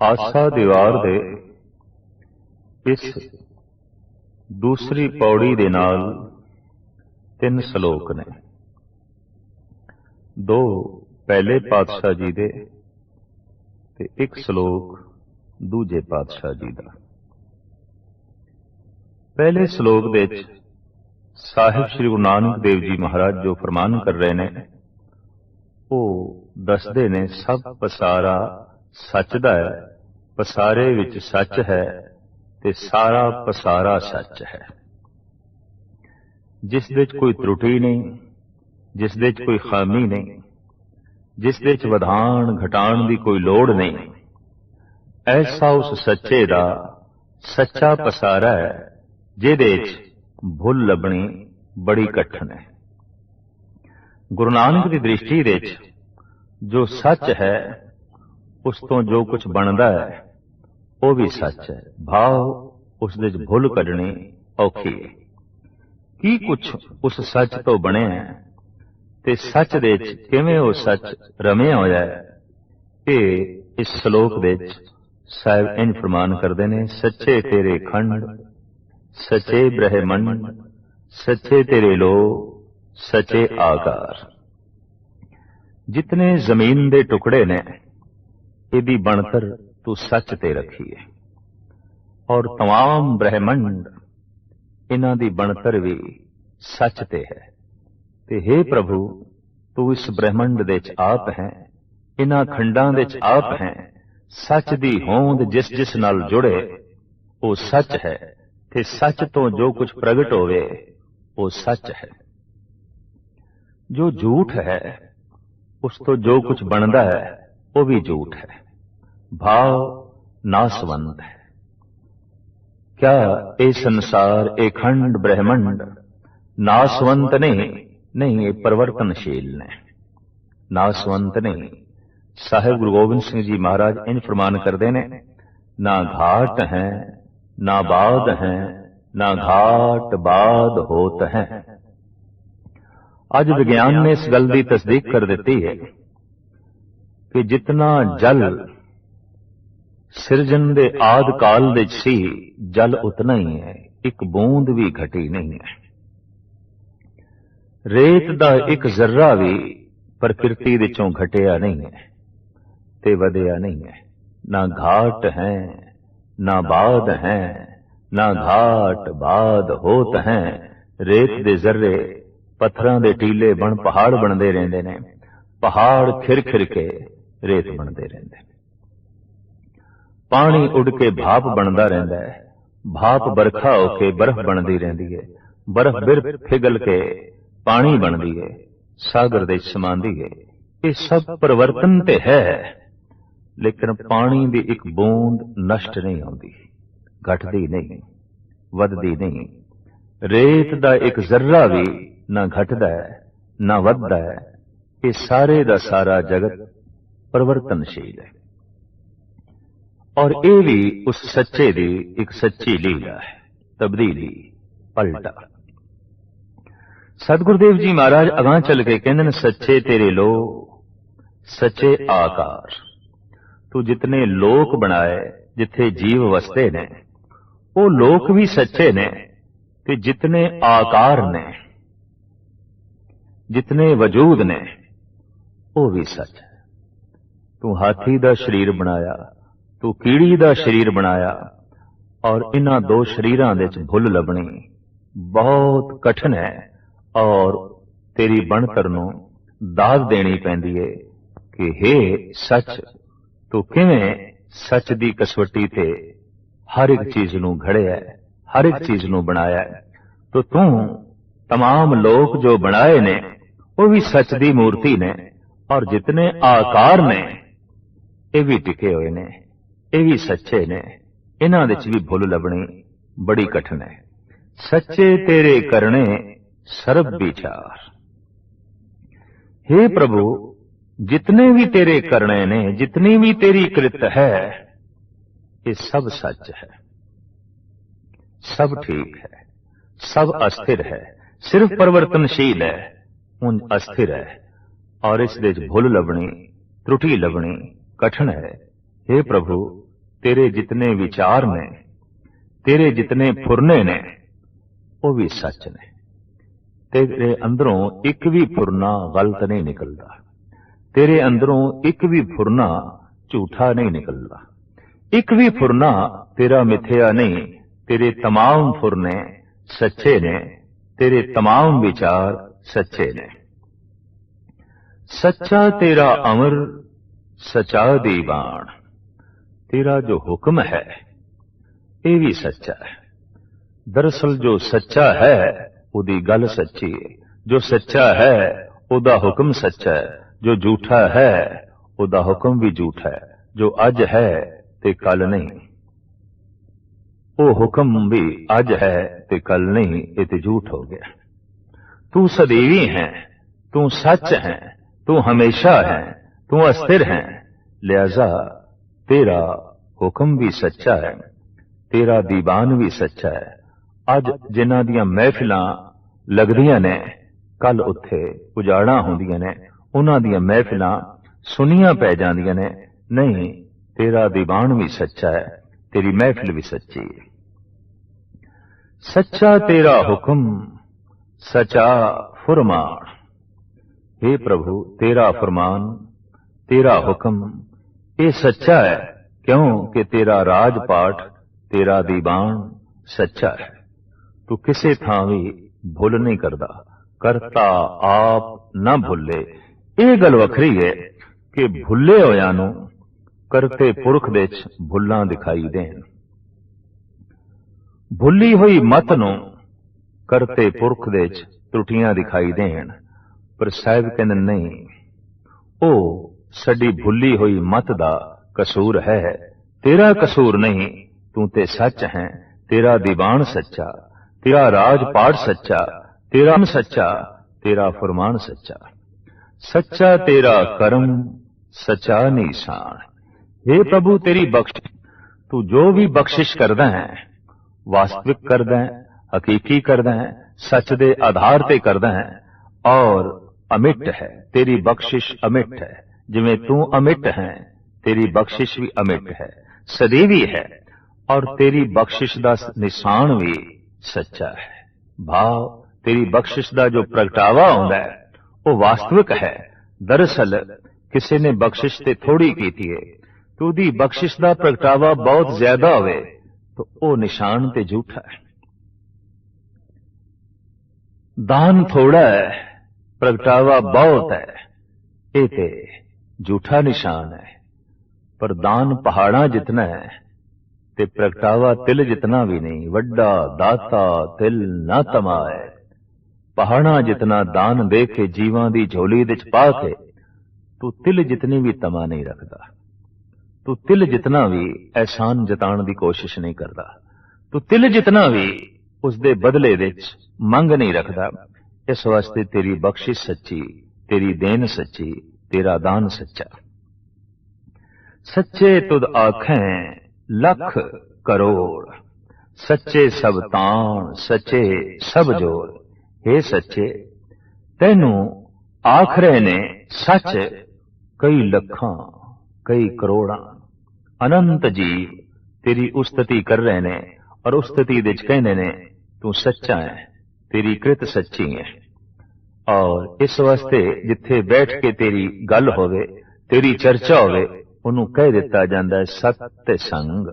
ਆਸਾ ਦੀਵਾਰ ਦੇ ਇਸ ਦੂਸਰੀ ਪੌੜੀ ਦੇ ਨਾਲ ਤਿੰਨ ਸ਼ਲੋਕ ਨੇ। ਦੋ ਪਹਿਲੇ ਪਾਤਸ਼ਾਹ ਜੀ ਦੇ ਤੇ ਇੱਕ ਸ਼ਲੋਕ ਦੂਜੇ ਪਾਤਸ਼ਾਹ ਜੀ ਦਾ। ਪਹਿਲੇ ਸ਼ਲੋਕ ਦੇ ਵਿੱਚ ਸਾਹਿਬ ਸ੍ਰੀ ਗੁਰੂ ਨਾਨਕ ਦੇਵ ਜੀ ਮਹਾਰਾਜ ਜੋ ਫਰਮਾਨ ਕਰ ਰਹੇ ਨੇ, ਉਹ ਦੱਸਦੇ ਨੇ ਸਭ ਪਸਾਰਾ ਸੱਚ ਦਾ ਹੈ, ਪਸਾਰੇ ਵਿੱਚ ਸੱਚ ਹੈ ਤੇ ਸਾਰਾ ਪਸਾਰਾ ਸੱਚ ਹੈ। ਜਿਸ ਦੇ ਵਿੱਚ ਕੋਈ ਤਰੁਟੀ ਨਹੀਂ, ਜਿਸ ਦੇ ਵਿੱਚ ਕੋਈ ਖਾਮੀ ਨਹੀਂ, ਜਿਸ ਵਿੱਚ ਵਧਾਣ ਘਟਾਣ ਦੀ ਕੋਈ ਲੋੜ ਨਹੀਂ, ਐਸਾ ਉਸ ਸੱਚੇ ਦਾ ਸੱਚਾ ਪਸਾਰਾ ਹੈ, ਜਿਹਦੇ ਵਿੱਚ ਭੁੱਲ ਲੱਭਣੀ ਬੜੀ ਕਠਿਨ ਹੈ। ਗੁਰੂ ਨਾਨਕ ਦੀ ਦ੍ਰਿਸ਼ਟੀ ਵਿੱਚ ਜੋ ਸੱਚ ਹੈ ਉਸ ਤੋਂ ਜੋ ਕੁਝ ਬਣਦਾ ਹੈ, ਉਹ ਵੀ ਸੱਚ ਹੈ। ਭਾਵ ਉਸ ਦੇ ਵਿੱਚ ਭੁੱਲ ਕੱਢਣੀ ਔਖੀ ਹੈ। ਕੀ ਕੁਝ ਉਸ ਸੱਚ ਤੋਂ ਬਣਿਆ ਹੈ ਤੇ ਸੱਚ ਦੇ ਵਿੱਚ ਕਿਵੇਂ ਉਹ ਸੱਚ ਰਮਿਆ ਹੋਇਆ ਹੈ? ਇਹ ਇਸ ਸ਼ਲੋਕ ਦੇ ਵਿੱਚ ਸਾਹਿਬ ਇਨ ਫਰਮਾਨ ਕਰਦੇ ਨੇ, ਸੱਚੇ ਤੇਰੇ ਖੰਡ, ਸੱਚੇ ਬ੍ਰਹਮੰਡ, ਸੱਚੇ ਤੇਰੇ ਲੋ ਸੱਚੇ ਆਕਾਰ। ਜਿਤਨੇ ਜ਼ਮੀਨ ਦੇ ਟੁਕੜੇ ਨੇ ਇਹਦੀ ਬਣਤਰ ਤੂੰ ਸੱਚ ਤੇ ਰੱਖੀ ਹੈ ਔਰ तमाम ਬ੍ਰਹਮੰਡ ਇਹਨਾਂ ਦੀ ਬਣਤਰ ਵੀ ਸੱਚ ਤੇ ਹੈ ਤੇ हे ਪ੍ਰਭੂ ਤੂੰ ਇਸ ਬ੍ਰਹਮੰਡ ਦੇ ਵਿੱਚ ਆਪ ਹੈ ਇਹਨਾਂ ਖੰਡਾਂ ਦੇ ਵਿੱਚ ਆਪ ਹੈ ਸੱਚ ਦੀ ਹੋਂਦ ਜਿਸ ਜਿਸ ਨਾਲ ਜੁੜੇ ਉਹ ਸੱਚ ਹੈ ਤੇ ਸੱਚ ਤੋਂ ਜੋ ਕੁਝ ਪ੍ਰਗਟ ਹੋਵੇ ਉਹ ਸੱਚ ਹੈ ਜੋ ਝੂਠ ਹੈ ਉਸ ਤੋਂ ਜੋ ਕੁਝ ਬਣਦਾ ਹੈ ਉਹ ਵੀ ਝੂਠ ਹੈ ਭਾਵ ਨਾਸਵੰਤ ਹੈ क्या ਇਹ ਸੰਸਾਰ ਇਹ ਖੰਡ ਬ੍ਰਹਮੰਡ ਨਾਸਵੰਤ ਨਹੀਂ ਨਹੀਂ ਇਹ ਪਰਵਰਤਨਸ਼ੀਲ ਨੇ ਨਾਸਵੰਤ ਨਹੀਂ ਸਾਹਿਬ ਗੁਰੂ ਗੋਬਿੰਦ ਸਿੰਘ ਜੀ ਮਹਾਰਾਜ ਇੰਜ ਫਰਮਾਨ ਕਰਦੇ ਨੇ ਨਾ ਘਾਟ ਹੈ ਨਾ ਬਾਦ ਹੈ ਨਾ ਘਾਟ ਬਾਦ ਹੋਤ ਹੈ ਅੱਜ ਵਿਗਿਆਨ ਨੇ ਇਸ ਗੱਲ ਦੀ ਤਸਦੀਕ ਕਰ ਦਿੱਤੀ ਹੈ ਕਿ ਜਿਤਨਾ ਜਲ ਸਿਰਜਣ ਦੇ ਆਦ ਕਾਲ ਵਿੱਚ ਸੀ ਜਲ ਉਤਨਾ ਹੀ ਹੈ ਇੱਕ ਬੂੰਦ ਵੀ ਘਟੀ ਨਹੀਂ ਹੈ। ਰੇਤ ਦਾ ਇੱਕ ਜ਼ਰਰਾ ਵੀ ਪ੍ਰਕਿਰਤੀ ਵਿੱਚੋਂ ਘਟਿਆ ਨਹੀਂ ਹੈ ਤੇ ਵਧਿਆ ਨਹੀਂ ਹੈ। ਨਾ ਘਾਟ ਹੈ ਨਾ ਬਾਦ ਹੈ ਨਾ ਘਾਟ ਬਾਦ ਹੋਤ ਹੈ। ਰੇਤ ਦੇ ਜ਼ਰਰੇ ਪੱਥਰਾਂ ਦੇ ਟੀਲੇ ਬਣ ਪਹਾੜ ਬਣਦੇ ਰਹਿੰਦੇ ਨੇ। ਪਹਾੜ ਖਿਰ ਖਿਰ ਕੇ ਰੇਤ ਬਣਦੇ ਰਹਿੰਦੇ ਪਾਣੀ ਉੱਡ ਕੇ ਭਾਪ ਬਣਦਾ ਰਹਿੰਦਾ ਹੈ। ਭਾਪ ਬਰਖਾ ਹੋ ਕੇ ਬਰਫ਼ ਬਣਦੀ ਰਹਿੰਦੀ ਹੈ। ਬਰਫ਼ ਬਿਰ ਪਿਘਲ ਕੇ ਪਾਣੀ ਬਣਦੀ ਹੈ। ਸਾਗਰ ਦੇ ਸਮਾਂਦੀ ਹੈ। ਇਹ ਸਭ ਪਰਿਵਰਤਨ ਤੇ ਹੈ। ਲੇਕਿਨ ਪਾਣੀ ਦੀ ਇੱਕ ਬੂੰਦ ਨਸ਼ਟ ਨਹੀਂ ਹੁੰਦੀ। ਘਟਦੀ ਨਹੀਂ ਵੱਧਦੀ ਨਹੀਂ। ਰੇਤ ਦਾ ਇੱਕ ਜ਼ਰਰਾ ਵੀ ਨਾ ਘਟਦਾ ਹੈ ਨਾ ਵੱਧਦਾ ਹੈ। ਇਹ ਸਾਰੇ ਦਾ ਸਾਰਾ ਜਗਤ ਪਰਿਵਰਤਨਸ਼ੀਲ ਹੈ ਔਰ ਇਹ ਵੀ ਉਸ ਸੱਚੇ ਦੀ ਇੱਕ ਸੱਚੀ ਲੀਲਾ ਹੈ ਤਬਦੀਲੀ ਪਲਟਾ ਸਤਿਗੁਰਦੇਵ ਜੀ ਮਹਾਰਾਜ ਅਗਾਹ ਚੱਲ ਕੇ ਕਹਿੰਦੇ ਨੇ ਸੱਚੇ ਤੇਰੇ ਲੋ ਸੱਚੇ ਆਕਾਰ ਤੂੰ ਜਿਤਨੇ ਲੋਕ ਬਣਾਏ ਜਿੱਥੇ ਜੀਵ ਵਸਦੇ ਨੇ ਉਹ ਲੋਕ ਵੀ ਸੱਚੇ ਨੇ ਤੇ ਜਿਤਨੇ ਆਕਾਰ ਨੇ ਜਿਤਨੇ ਵਜੂਦ ਨੇ ਉਹ ਵੀ ਸੱਚ ਹੈ ਤੂੰ ਹਾਥੀ ਦਾ ਸਰੀਰ ਬਣਾਇਆ ਤੂੰ ਕੀੜੀ ਦਾ ਸਰੀਰ ਬਣਾਇਆ ਔਰ ਇਹਨਾਂ ਦੋ ਸਰੀਰਾਂ ਦੇ ਵਿੱਚ ਭੁੱਲ ਲੱਭਣੀ ਬਹੁਤ ਕਠਿਨ ਹੈ ਔਰ ਤੇਰੀ ਬਣਤਰ ਨੂੰ ਦਾਗ ਦੇਣੀ ਪੈਂਦੀ ਹੈ ਕਿ हे ਸੱਚ ਤੂੰ ਕਿਵੇਂ ਸੱਚ ਦੀ ਕਸਵੱਟੀ ਤੇ ਹਰ ਇੱਕ ਚੀਜ਼ ਨੂੰ ਘੜਿਆ ਹੈ ਹਰ ਇੱਕ ਚੀਜ਼ ਨੂੰ ਬਣਾਇਆ ਹੈ ਤੋ ਤੂੰ तमाम ਲੋਕ ਜੋ ਬਣਾਏ ਨੇ ਉਹ ਵੀ ਸੱਚ ਦੀ ਮੂਰਤੀ ਨੇ ਔਰ ਜਿਤਨੇ ਆਕਾਰ ਨੇ ਇਹ ਵੀ ਟਿਕੇ ਹੋਏ ਨੇ ਇਹ ਵੀ ਸੱਚੇ ਨੇ ਇਹਨਾਂ ਵਿੱਚ ਵੀ ਭੁੱਲ ਲੱਭਣੀ ਬੜੀ ਕਠਿਨ ਹੈ ਸੱਚੇ ਤੇਰੇ ਕਰਨੇ ਸਰਬ ਵਿਚਾਰ हे ਪ੍ਰਭੂ ਜਿਤਨੇ ਵੀ ਤੇਰੇ ਕਰਨੇ ਨੇ ਜਿਤਨੀ ਵੀ ਤੇਰੀ ਕ੍ਰਿਤ ਹੈ ਇਹ ਸਭ ਸੱਚ ਹੈ ਸਭ ਠੀਕ ਹੈ ਸਭ ਅਸਥਿਰ ਹੈ ਸਿਰਫ ਪਰਵਰਤਨਸ਼ੀਲ ਹੈ ਹੁਣ ਅਸਥਿਰ ਹੈ ਔਰ ਇਸ ਦੇ ਵਿੱਚ ਭੁੱਲ ਲੱਭਣੀ त्रुटि लभनी कठिन है हे प्रभु ਤੇਰੇ ਜਿਤਨੇ ਵਿਚਾਰ ਨੇ ਤੇਰੇ ਜਿਤਨੇ ਫੁਰਨੇ ਨੇ ਉਹ ਵੀ ਸੱਚ ਨੇ ਤੇਰੇ ਅੰਦਰੋਂ ਇੱਕ ਵੀ ਫੁਰਨਾ ਗਲਤ ਨਹੀਂ ਨਿਕਲਦਾ ਤੇਰੇ ਅੰਦਰੋਂ ਇੱਕ ਵੀ ਫੁਰਨਾ ਝੂਠਾ ਨਹੀਂ ਨਿਕਲਦਾ ਇੱਕ ਵੀ ਫੁਰਨਾ ਤੇਰਾ ਮਿੱਥਿਆ ਨਹੀਂ ਤੇਰੇ तमाम ਫੁਰਨੇ ਸੱਚੇ ਨੇ ਤੇਰੇ तमाम ਵਿਚਾਰ ਸੱਚੇ ਨੇ ਸੱਚਾ ਤੇਰਾ ਅਮਰ ਸਚਾ ਦੀਵਾਨ, ਤੇਰਾ ਜੋ ਹੁਕਮ ਹੈ, ਇਹ ਵੀ ਸੱਚਾ ਹੈ। ਦਰਅਸਲ ਜੋ ਸੱਚਾ ਹੈ, ਉਹਦੀ ਗੱਲ ਸੱਚੀ ਹੈ ਜੋ ਸੱਚਾ ਹੈ, ਉਹਦਾ ਹੁਕਮ ਸੱਚਾ ਹੈ। ਜੋ ਝੂਠਾ ਹੈ, ਉਹਦਾ ਹੁਕਮ ਵੀ ਝੂਠਾ ਹੈ। ਜੋ ਅੱਜ ਹੈ ਤੇ ਕੱਲ ਨਹੀਂ। ਉਹ ਹੁਕਮ ਵੀ ਅੱਜ ਹੈ ਤੇ ਕੱਲ ਨਹੀਂ, ਇਹ ਤੇ ਝੂਠ ਹੋ ਗਿਆ। ਤੂੰ ਸਦੀਵੀ ਹੈ, ਤੂੰ ਸੱਚ ਹੈ, ਤੂੰ ਹਮੇਸ਼ਾ ਹੈ। ਤੂੰ ਅਸਥਿਰ ਹੈ, ਲਿਆਜ਼ਾ, ਤੇਰਾ ਹੁਕਮ ਵੀ ਸੱਚਾ ਹੈ, ਤੇਰਾ ਦੀਵਾਨ ਵੀ ਸੱਚਾ ਹੈ। ਅੱਜ ਜਿਨ੍ਹਾਂ ਦੀਆਂ ਮਹਿਫਿਲਾਂ ਲੱਗਦੀਆਂ ਨੇ ਕੱਲ ਉੱਥੇ ਉਜਾੜਾਂ ਹੁੰਦੀਆਂ ਨੇ, ਉਹਨਾਂ ਦੀਆਂ ਮਹਿਫਿਲਾਂ ਸੁਨੀਆਂ ਪੈ ਜਾਂਦੀਆਂ ਨੇ, ਨਹੀਂ, ਤੇਰਾ ਦੀਵਾਨ ਵੀ ਸੱਚਾ ਹੈ, ਤੇਰੀ ਮਹਿਫਿਲ ਵੀ ਸੱਚੀ ਹੈ। ਸੱਚਾ ਤੇਰਾ ਹੁਕਮ, ਸਚਾ ਫਰਮਾਨ। हे ਪ੍ਰਭੂ, ਤੇਰਾ ਫਰਮਾਨ ਤੇਰਾ ਹੁਕਮ। ਇਹ ਸੱਚਾ ਹੈ, ਕਿਉਂ ਕਿ ਤੇਰਾ ਰਾਜ ਪਾਠ ਤੇਰਾ ਦੀਵਾਨ ਸੱਚਾ ਹੈ। ਤੂੰ ਕਿਸੇ ਥਾਂ ਵੀ ਭੁੱਲ ਨਹੀਂ ਕਰਦਾ। ਕਰਤਾ ਆਪ ਨਾ ਭੁੱਲੇ। ਇਹ ਗੱਲ ਵੱਖਰੀ ਹੈ ਕਿ ਭੁੱਲੇ ਹੋਇਆਂ ਨੂੰ ਕਰਤੇ ਪੁਰਖ ਵਿੱਚ ਭੁੱਲਾਂ ਦਿਖਾਈ ਦੇਣ। ਭੁੱਲੀ ਹੋਈ ਮਤ ਨੂੰ ਕਰਤੇ ਪੁਰਖ ਵਿੱਚ ਤਰੁੱਟੀਆਂ ਦਿਖਾਈ ਦੇਣ। ਪਰ ਸਾਹਿਬ ਕਹਿੰਦੇ ਨਹੀਂ, ਉਹ ਸਾਡੀ ਭੁੱਲੀ ਹੋਈ ਮਤ ਦਾ ਕਸੂਰ ਹੈ। ਤੇਰਾ ਕਸੂਰ ਨਹੀਂ, ਤੂੰ ਤੇ ਸੱਚ ਹੈ। ਤੇਰਾ ਦੀਵਾਨ ਸੱਚਾ, ਤੇਰਾ ਰਾਜ ਪਾਠ ਸੱਚਾ, ਤੇਰਾ ਸੱਚਾ, ਤੇਰਾ ਫਰਮਾਨ ਸੱਚਾ। ਸੱਚਾ ਤੇਰਾ ਕਰਮ, ਸੱਚਾ ਨਿਸ਼ਾਨ। हे ਪ੍ਰਭੂ, ਤੇਰੀ ਬਖਸ਼, ਤੂੰ ਜੋ ਵੀ ਬਖਸ਼ਿਸ਼ ਕਰਦਾ ਹੈ, ਵਾਸਤਵਿਕ ਕਰਦਾ ਹੈ, ਹਕੀਕੀ ਕਰਦਾ ਹੈ, ਸੱਚ ਦੇ ਆਧਾਰ ਤੇ ਕਰਦਾ ਹੈ, ਔਰ ਅਮਿਟ ਹੈ। ਤੇਰੀ ਬਖਸ਼ਿਸ਼ ਅਮਿਟ ਹੈ। ਜਿਵੇਂ ਤੂੰ ਅਮਿਟ ਹੈ, ਤੇਰੀ ਬਖਸ਼ਿਸ਼ ਵੀ ਅਮਿਟ ਹੈ, ਸਦੀਵੀ ਹੈ, ਔਰ ਤੇਰੀ ਬਖਸ਼ਿਸ਼ ਦਾ ਨਿਸ਼ਾਨ ਵੀ ਸੱਚਾ ਹੈ। ਭਾਵ, ਤੇਰੀ ਬਖਸ਼ਿਸ਼ ਦਾ ਜੋ ਪ੍ਰਗਟਾਵਾ ਹੁੰਦਾ ਹੈ, ਉਹ ਵਾਸਤਵਿਕ ਹੈ। ਦਰਅਸਲ, ਕਿਸੇ ਨੇ ਬਖਸ਼ਿਸ਼ ਤੇ ਥੋੜੀ ਕੀਤੀ ਹੈ ਤੇ ਉਹਦੀ ਬਖਸ਼ਿਸ਼ ਦਾ ਪ੍ਰਗਟਾਵਾ ਬਹੁਤ ਜ਼ਿਆਦਾ ਹੋਵੇ, ਤਾਂ ਉਹ ਨਿਸ਼ਾਨ ਤੇ ਝੂਠਾ ਹੈ। ਦਾਨ ਥੋੜਾ ਹੈ, ਪ੍ਰਗਟਾਵਾ ਬਹੁਤ ਹੈ, ਇਹ ਤੇ ਝੂਠਾ ਨਿਸ਼ਾਨ ਹੈ, ਪਰ ਦਾਨ ਪਹਾੜਾਂ ਜਿਤਨਾ ਹੈ ਤੇ ਪ੍ਰਗਟਾਵਾ ਤਿਲ ਜਿਤਨਾ ਵੀ ਨਹੀਂ, ਵੱਡਾ ਦਾਤਾ ਤਿਲ ਨਾ ਤਮਾਏ। ਪਹਾੜਾਂ ਜਿਤਨਾ ਦਾਨ ਦੇ ਕੇ ਜੀਵਾਂ ਦੀ ਝੋਲੀ ਵਿੱਚ ਪਾ ਕੇ, ਤੂੰ ਤਿਲ ਜਿਤਨੀ ਵੀ ਤਮਾ ਨਹੀਂ ਰੱਖਦਾ। ਤੂੰ ਤਿਲ ਜਿਤਨਾ ਵੀ ਐਸਾਨ ਜਤਾਉਣ ਦੀ ਕੋਸ਼ਿਸ਼ ਨਹੀਂ ਕਰਦਾ। ਤੂੰ ਤਿਲ ਜਿਤਨਾ ਵੀ ਉਸ ਦੇ ਬਦਲੇ ਵਿੱਚ ਮੰਗ ਨਹੀਂ ਰੱਖਦਾ। ਇਸ ਵਾਸਤੇ ਤੇਰੀ ਬਖਸ਼ਿਸ਼ ਸੱਚੀ, ਤੇਰੀ ਦੇਣ ਸੱਚੀ ਤੇਰਾ ਦਾਨ ਸੱਚਾ। ਸੱਚੇ ਤੁਧ ਆਖੈ, ਲੱਖ ਕਰੋੜ। ਸੱਚੇ ਸਭ ਤਾਣ, ਸੱਚੇ ਸਭ ਜੋੜ हे ਸੱਚੇ, ਤੈਨੂੰ ਆਖ ਰਹੇ ਨੇ ਸੱਚ ਕਈ ਲੱਖਾਂ, ਕਈ ਕਰੋੜਾਂ। ਅਨੰਤ ਜੀਵ ਤੇਰੀ ਉਸਤਤੀ ਕਰ ਰਹੇ ਨੇ ਔਰ ਉਸਤਤੀ ਦੇ ਚ ਕਹਿੰਦੇ ਨੇ, ਤੂੰ ਸੱਚਾ ਹੈ, ਤੇਰੀ ਕ੍ਰਿਤ ਸੱਚੀ ਹੈ। ਔਰ ਇਸ ਵਾਸਤੇ ਜਿੱਥੇ ਬੈਠ ਕੇ ਤੇਰੀ ਗੱਲ ਹੋਵੇ, ਤੇਰੀ ਚਰਚਾ ਹੋਵੇ, ਉਹਨੂੰ ਕਹਿ ਦਿੱਤਾ ਜਾਂਦਾ ਹੈ ਸਤ ਤੇ ਸੰਗ।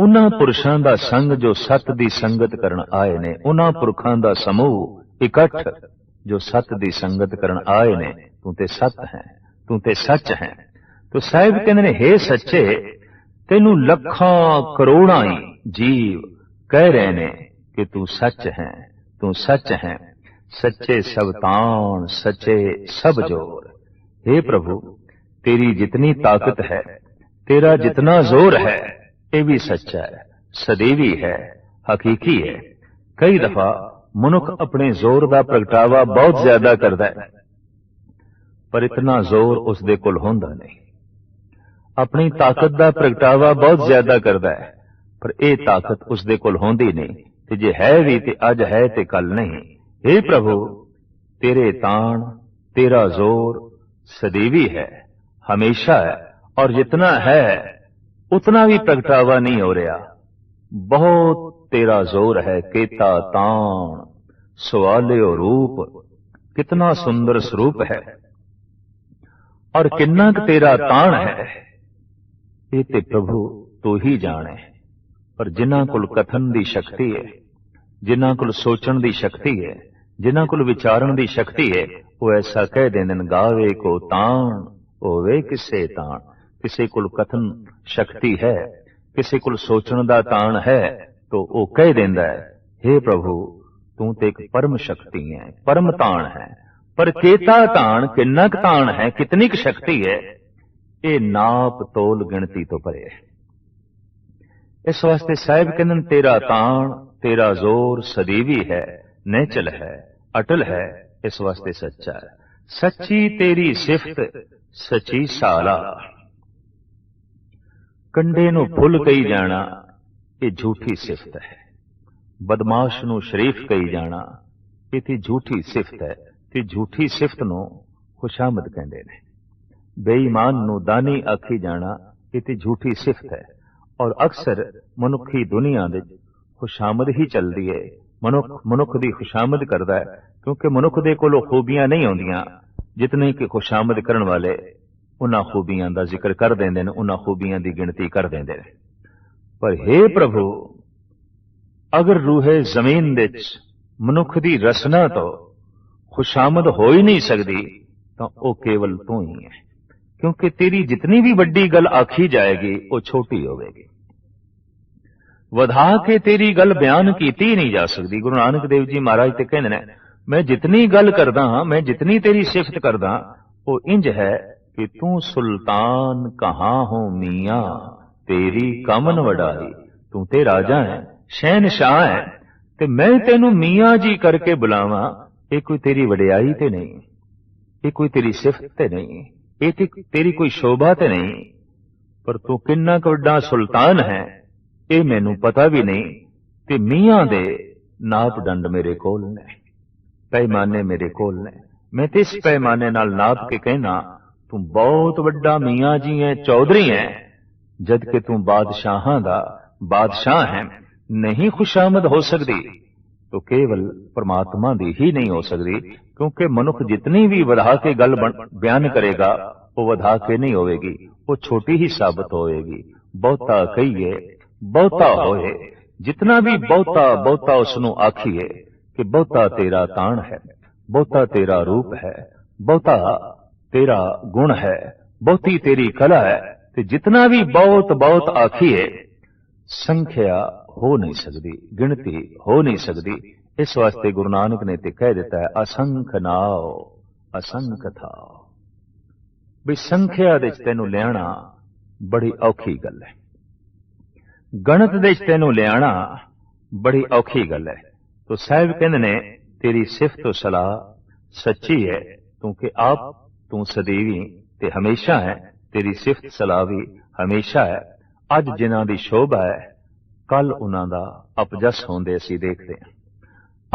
ਉਹਨਾਂ ਪੁਰਸ਼ਾਂ ਦਾ ਸੰਗ ਜੋ ਸਤ ਦੀ ਸੰਗਤ ਕਰਨ ਆਏ ਨੇ, ਉਹਨਾਂ ਪੁਰਖਾਂ ਦਾ ਸਮੂਹ ਇਕੱਠ ਜੋ ਸਤ ਦੀ ਸੰਗਤ ਕਰਨ ਆਏ ਨੇ, ਤੂੰ ਤੇ ਸਤ ਹੈ, ਤੂੰ ਤੇ ਸੱਚ ਹੈ। ਤੋ ਸਾਹਿਬ ਕਹਿੰਦੇ ਨੇ हे ਸੱਚੇ, ਤੈਨੂੰ ਲੱਖਾਂ ਕਰੋੜਾਂ ਹੀ ਜੀਵ ਕਹਿ ਰਹੇ ਨੇ ਕਿ ਤੂੰ ਸੱਚ ਹੈ। ਤੂੰ ਸੱਚ ਹੈ। ਸੱਚੇ ਸਭ ਤਾਣ, ਸੱਚੇ ਸਭ ਜੋਰ। हे ਪ੍ਰਭੂ, ਤੇਰੀ ਜਿਤਨੀ ਤਾਕਤ ਹੈ, ਤੇਰਾ ਜਿਤਨਾ ਜ਼ੋਰ ਹੈ, ਇਹ ਵੀ ਸੱਚਾ ਹੈ, ਸਦੀਵੀ ਹੈ, ਹਕੀਕੀ ਹੈ। ਕਈ ਦਫਾ ਮਨੁੱਖ ਆਪਣੇ ਜ਼ੋਰ ਦਾ ਪ੍ਰਗਟਾਵਾ ਬਹੁਤ ਜ਼ਿਆਦਾ ਕਰਦਾ ਹੈ, ਪਰ ਇਤਨਾ ਜ਼ੋਰ ਉਸ ਦੇ ਕੋਲ ਹੁੰਦਾ ਨਹੀਂ। ਆਪਣੀ ਤਾਕਤ ਦਾ ਪ੍ਰਗਟਾਵਾ ਬਹੁਤ ਜ਼ਿਆਦਾ ਕਰਦਾ ਹੈ, ਪਰ ਇਹ ਤਾਕਤ ਉਸ ਦੇ ਕੋਲ ਹੁੰਦੀ ਨਹੀਂ। ਤੇ ਜੇ ਹੈ ਵੀ ਤੇ ਅੱਜ ਹੈ ਤੇ ਕੱਲ ਨਹੀਂ। हे ਪ੍ਰਭੂ, ਤੇਰੇ ਤਾਣ, ਤੇਰਾ ਜ਼ੋਰ ਸਦੀਵੀ ਹੈ, ਹਮੇਸ਼ਾ ਹੈ ਔਰ ਜਿਤਨਾ ਹੈ, ਉਤਨਾ ਵੀ ਪ੍ਰਗਟਾਵਾ ਨਹੀਂ ਹੋ ਰਿਹਾ। ਬਹੁਤ ਤੇਰਾ ਜ਼ੋਰ ਹੈ, ਕੇਤਾ ਤਾਣ, ਸਵਾਲਿਓ ਰੂਪ, ਕਿਤਨਾ ਸੁੰਦਰ ਸਰੂਪ ਹੈ। ਔਰ ਕਿੰਨਾ ਕੁ ਤੇਰਾ ਤਾਣ ਹੈ, ਇਹ ਤੇ ਪ੍ਰਭੂ ਤੂੰ ਹੀ ਜਾਣੇ, ਪਰ ਜਿਨ੍ਹਾਂ ਕੋਲ ਕਥਨ ਦੀ ਸ਼ਕਤੀ ਹੈ ਜਿਨ੍ਹਾਂ ਕੋਲ ਸੋਚਣ ਦੀ ਸ਼ਕਤੀ ਹੈ, ਜਿਨ੍ਹਾਂ ਕੋਲ ਵਿਚਾਰਨ ਦੀ ਸ਼ਕਤੀ ਹੈ, ਉਹ ਐਸਾ ਕਹਿ ਦਿੰਦੇ ਗਾਵੇ ਕੋ ਤਾਣ, ਹੋਵੇ ਕਿਸੇ ਤਾਣ। ਕਿਸੇ ਕੋਲ ਕਥਨ ਸ਼ਕਤੀ ਹੈ, ਕਿਸੇ ਕੋਲ ਸੋਚਣ ਦਾ ਤਾਣ ਹੈ, ਤਾਂ ਉਹ ਕਹਿ ਦਿੰਦਾ ਹੈ हे ਪ੍ਰਭੂ, ਤੂੰ ਤੇ ਇੱਕ ਪਰਮ ਸ਼ਕਤੀ ਹੈ, ਪਰਮ ਤਾਣ ਹੈ। ਪਰ ਕੇਤਾ ਤਾਣ ਕਿੰਨਾ ਕੁ ਤਾਣ ਹੈ, ਕਿਤਨੀ ਕੁ ਸ਼ਕਤੀ ਹੈ, ਇਹ ਨਾਪ ਤੋਲ ਗਿਣਤੀ ਤੋਂ ਪਰੇ ਹੈ। ਇਸ ਵਾਸਤੇ ਸਾਹਿਬ ਕਹਿੰਦੇ ਤੇਰਾ ਤਾਣ ਤੇਰਾ ਜ਼ੋਰ ਸਦੀਵੀ ਹੈ, ਨੇਚਲ ਹੈ, ਅਟਲ ਹੈ, ਇਸ ਵਾਸਤੇ ਸੱਚਾ ਸੱਚੀ ਤੇਰੀ ਸਿਫਤ, ਸੱਚੀ ਸਾਲਾ। ਕੰਡੇ ਨੂੰ ਫੁੱਲ ਕਹੀ ਜਾਣਾ, ਇਹ ਝੂਠੀ ਸਿਫਤ ਹੈ। ਬਦਮਾਸ਼ ਨੂੰ ਸ਼ਰੀਫ ਕਹੀ ਜਾਣਾ, ਇਹ ਤੇ ਝੂਠੀ ਸਿਫਤ ਹੈ। ਤੇ ਝੂਠੀ ਸਿਫਤ ਨੂੰ ਖੁਸ਼ਾਮਦ ਕਹਿੰਦੇ ਨੇ। ਬੇਈਮਾਨ ਨੂੰ ਦਾਨੀ ਆਖੀ ਜਾਣਾ, ਇਹ ਤੇ ਝੂਠੀ ਸਿਫਤ ਹੈ। ਔਰ ਅਕਸਰ ਮਨੁੱਖੀ ਦੁਨੀਆ ਦੇ ਖੁਸ਼ਾਮਦ ਹੀ ਚੱਲਦੀ ਏ। ਮਨੁੱਖ ਮਨੁੱਖ ਦੀ ਖੁਸ਼ਾਮਦ ਕਰਦਾ ਹੈ ਕਿਉਂਕਿ ਮਨੁੱਖ ਦੇ ਕੋਲ ਖੂਬੀਆਂ ਨਹੀਂ ਆਉਂਦੀਆਂ, ਜਿਤਨੇ ਕਿ ਖੁਸ਼ਾਮਦ ਕਰਨ ਵਾਲੇ ਉਹਨਾਂ ਖੂਬੀਆਂ ਦਾ ਜ਼ਿਕਰ ਕਰ ਦਿੰਦੇ ਨੇ, ਉਹਨਾਂ ਖੂਬੀਆਂ ਦੀ ਗਿਣਤੀ ਕਰ ਦਿੰਦੇ ਨੇ। ਪਰ हे ਪ੍ਰਭੂ, ਅਗਰ ਰੂਹੇ ਜ਼ਮੀਨ ਵਿੱਚ ਮਨੁੱਖ ਦੀ ਰਸਨਾ ਤੋਂ ਖੁਸ਼ਾਮਦ ਹੋ ਹੀ ਨਹੀਂ ਸਕਦੀ, ਤਾਂ ਉਹ ਕੇਵਲ ਤੂੰ ਹੀ ਹੈ। ਕਿਉਂਕਿ ਤੇਰੀ ਜਿਤਨੀ ਵੀ ਵੱਡੀ ਗੱਲ ਆਖੀ ਜਾਏਗੀ, ਉਹ ਛੋਟੀ ਹੋਵੇਗੀ। ਵਧਾ ਕੇ ਤੇਰੀ ਗੱਲ ਬਿਆਨ ਕੀਤੀ ਨਹੀਂ ਜਾ ਸਕਦੀ। ਗੁਰੂ ਨਾਨਕ ਦੇਵ ਜੀ ਮਹਾਰਾਜ ਤੇ ਕਹਿੰਦੇ ਨੇ, ਮੈਂ ਜਿਤਨੀ ਗੱਲ ਕਰਦਾ ਹਾਂ, ਮੈਂ ਜਿਤਨੀ ਤੇਰੀ ਸਿਫਤ ਕਰਦਾ ਉਹ ਇੰਜ ਹੈ ਕਿ ਤੂੰ ਸੁਲਤਾਨ ਕਹਾਂ ਹੋ ਮੀਆਂ? ਤੇਰੀ ਕਮਨ ਵਡਾਈ, ਤੂੰ ਤੇ ਰਾਜਾ ਹੈ ਸ਼ਹਿਨशाह ਹੈ, ਤੇ ਮੈਂ ਤੈਨੂੰ ਮੀਆਂ ਜੀ ਕਰਕੇ ਬੁਲਾਵਾਂ। ਇਹ ਕੋਈ ਤੇਰੀ ਵਡਿਆਈ ਤੇ ਨਹੀਂ, ਇਹ ਕੋਈ ਤੇਰੀ ਸਿਫਤ ਤੇ ਨਹੀਂ, ਇਹ ਤੇਰੀ ਕੋਈ ਸ਼ੋਭਾ ਤੇ ਨਹੀਂ। ਪਰ ਤੂੰ ਕਿੰਨਾ ਕੁ ਵੱਡਾ ਸੁਲਤਾਨ ਹੈ ਇਹ ਮੈਨੂੰ ਪਤਾ ਵੀ ਨਹੀਂ ਤੇ ਮੀਆਂ ਦੇ ਨਾਪ ਡੰਡ ਮੇਰੇ ਕੋਲ ਨੇ, ਪੈਮਾਨੇ ਮੇਰੇ ਕੋਲ ਨੇ। ਮੈਂ ਤੇ ਇਸ ਪੈਮਾਨੇ ਨਾਲ ਨਾਪ ਕੇ ਕਹਿਣਾ, ਤੂੰ ਬਹੁਤ ਵੱਡਾ ਮੀਆਂ ਜੀ ਹੈ ਚੌਧਰੀ ਹੈ ਜਦ ਕਿ ਤੂੰ ਬਾਦਸ਼ਾਹਾਂ ਦਾ ਬਾਦਸ਼ਾਹ ਹੈ, ਨਹੀਂ ਖੁਸ਼ਾਮਦ ਹੋ ਸਕਦੀ। ਤੋ ਕੇਵਲ ਪਰਮਾਤਮਾ ਦੀ ਹੀ ਨਹੀਂ ਹੋ ਸਕਦੀ, ਕਿਉਂਕਿ ਮਨੁੱਖ ਜਿਤਨੀ ਵੀ ਵਧਾ ਕੇ ਗੱਲ ਬਿਆਨ ਕਰੇਗਾ, ਉਹ ਵਧਾ ਕੇ ਨਹੀਂ ਹੋਵੇਗੀ, ਉਹ ਛੋਟੀ ਹੀ ਸਾਬਤ ਹੋਵੇਗੀ। ਬਹੁਤਾ ਕਹੀਏ ਬਹੁਤਾ ਹੋਏ। ਜਿਤਨਾ ਵੀ ਬਹੁਤਾ ਬਹੁਤਾ ਉਸ ਨੂੰ ਆਖੀਏ ਕਿ ਬਹੁਤਾ ਤੇਰਾ ਤਾਣ ਹੈ। ਬਹੁਤਾ ਤੇਰਾ ਰੂਪ ਹੈ। ਬਹੁਤਾ ਤੇਰਾ ਗੁਣ ਹੈ। ਬਹੁਤੀ ਤੇਰੀ ਕਲਾ ਹੈ। ਤੇ ਜਿਤਨਾ ਵੀ ਬਹੁਤ ਬਹੁਤ ਆਖੀਏ ਸੰਖਿਆ ਹੋ ਨਹੀਂ ਸਕਦੀ ਗਿਣਤੀ ਹੋ ਨਹੀਂ ਸਕਦੀ। ਇਸ ਵਾਸਤੇ ਗੁਰੂ ਨਾਨਕ ਨੇ ਤੇ ਕਹਿ ਦਿੱਤਾ ਹੈ ਅਸੰਖ ਨਾਉ ਅਸੰਖ ਥਾਉ। ਵੀ ਸੰਖਿਆ ਦੇ ਵਿੱਚ ਤੈਨੂੰ ਲਿਆਣਾ ਬੜੀ ਔਖੀ ਗੱਲ ਹੈ। ਗਣਤ ਦੇ ਵਿੱਚ ਤੈਨੂੰ ਲਿਆਣਾ ਬੜੀ ਔਖੀ ਗੱਲ ਹੈ। ਤੋ ਸਾਹਿਬ ਕਹਿੰਦੇ ਨੇ, ਤੇਰੀ ਸਿਫਤ ਸਲਾਹ ਸੱਚੀ ਹੈ, ਕਿਉਂਕਿ ਆਪ ਤੂੰ ਸਦੀਵੀ ਤੇ ਹਮੇਸ਼ਾ ਹੈ। ਤੇਰੀ ਸਿਫਤ ਸਲਾਹ ਵੀ ਹਮੇਸ਼ਾ ਹੈ। ਅੱਜ ਜਿਨ੍ਹਾਂ ਦੀ ਸ਼ੋਭਾ ਹੈ, ਕੱਲ ਉਹਨਾਂ ਦਾ ਅਪਜਸ ਹੁੰਦੇ ਅਸੀਂ ਦੇਖਦੇ ਹਾਂ।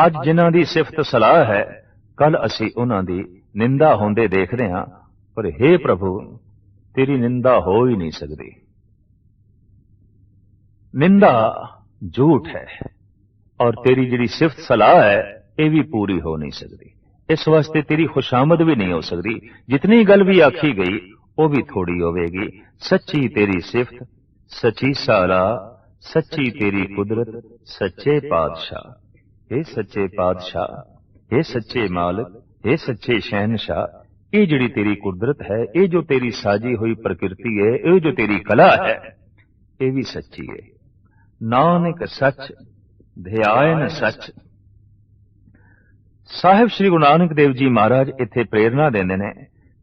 ਅੱਜ ਜਿਨ੍ਹਾਂ ਦੀ ਸਿਫਤ ਸਲਾਹ ਹੈ, ਕੱਲ ਅਸੀਂ ਉਹਨਾਂ ਦੀ ਨਿੰਦਾ ਹੁੰਦੇ ਦੇਖਦੇ ਹਾਂ। ਪਰ हे ਪ੍ਰਭੂ, ਤੇਰੀ ਨਿੰਦਾ ਹੋ ਹੀ ਨਹੀਂ ਸਕਦੀ। ਨਿੰਦਾ ਝੂਠ ਹੈ ਔਰ ਤੇਰੀ ਜਿਹੜੀ ਸਿਫਤ ਸਲਾਹ ਹੈ ਇਹ ਵੀ ਪੂਰੀ ਹੋ ਨਹੀਂ ਸਕਦੀ। ਇਸ ਵਾਸਤੇ ਤੇਰੀ ਖੁਸ਼ਾਮਦ ਵੀ ਨਹੀਂ ਹੋ ਸਕਦੀ। ਜਿਤਨੀ ਗੱਲ ਵੀ ਆਖੀ ਗਈ ਉਹ ਵੀ ਥੋੜੀ ਹੋਵੇਗੀ। ਸੱਚੀ ਤੇਰੀ ਸਿਫਤ ਸੱਚੀ ਸਾਲਾ ਸੱਚੀ ਤੇਰੀ ਕੁਦਰਤ ਸੱਚੇ ਪਾਤਸ਼ਾਹ। ਇਹ ਸੱਚੇ ਪਾਤਸ਼ਾਹ ਇਹ ਸੱਚੇ ਮਾਲਕ ਇਹ ਸੱਚੇ ਸ਼ਹਿਨशाह ਇਹ ਜਿਹੜੀ ਤੇਰੀ ਕੁਦਰਤ ਹੈ ਇਹ ਜੋ ਤੇਰੀ ਸਾਜੀ ਹੋਈ ਪ੍ਰਕਿਰਤੀ ਹੈ ਇਹ ਜੋ ਤੇਰੀ ਕਲਾ ਹੈ ਇਹ ਵੀ ਸੱਚੀ ਹੈ। ਨਾਨਕ ਸੱਚ, ਧਿਆਇਨ ਸੱਚ। ਸਾਹਿਬ ਸ੍ਰੀ ਗੁਰੂ ਨਾਨਕ ਦੇਵ ਜੀ ਮਹਾਰਾਜ ਇੱਥੇ ਪ੍ਰੇਰਣਾ ਦਿੰਦੇ ਨੇ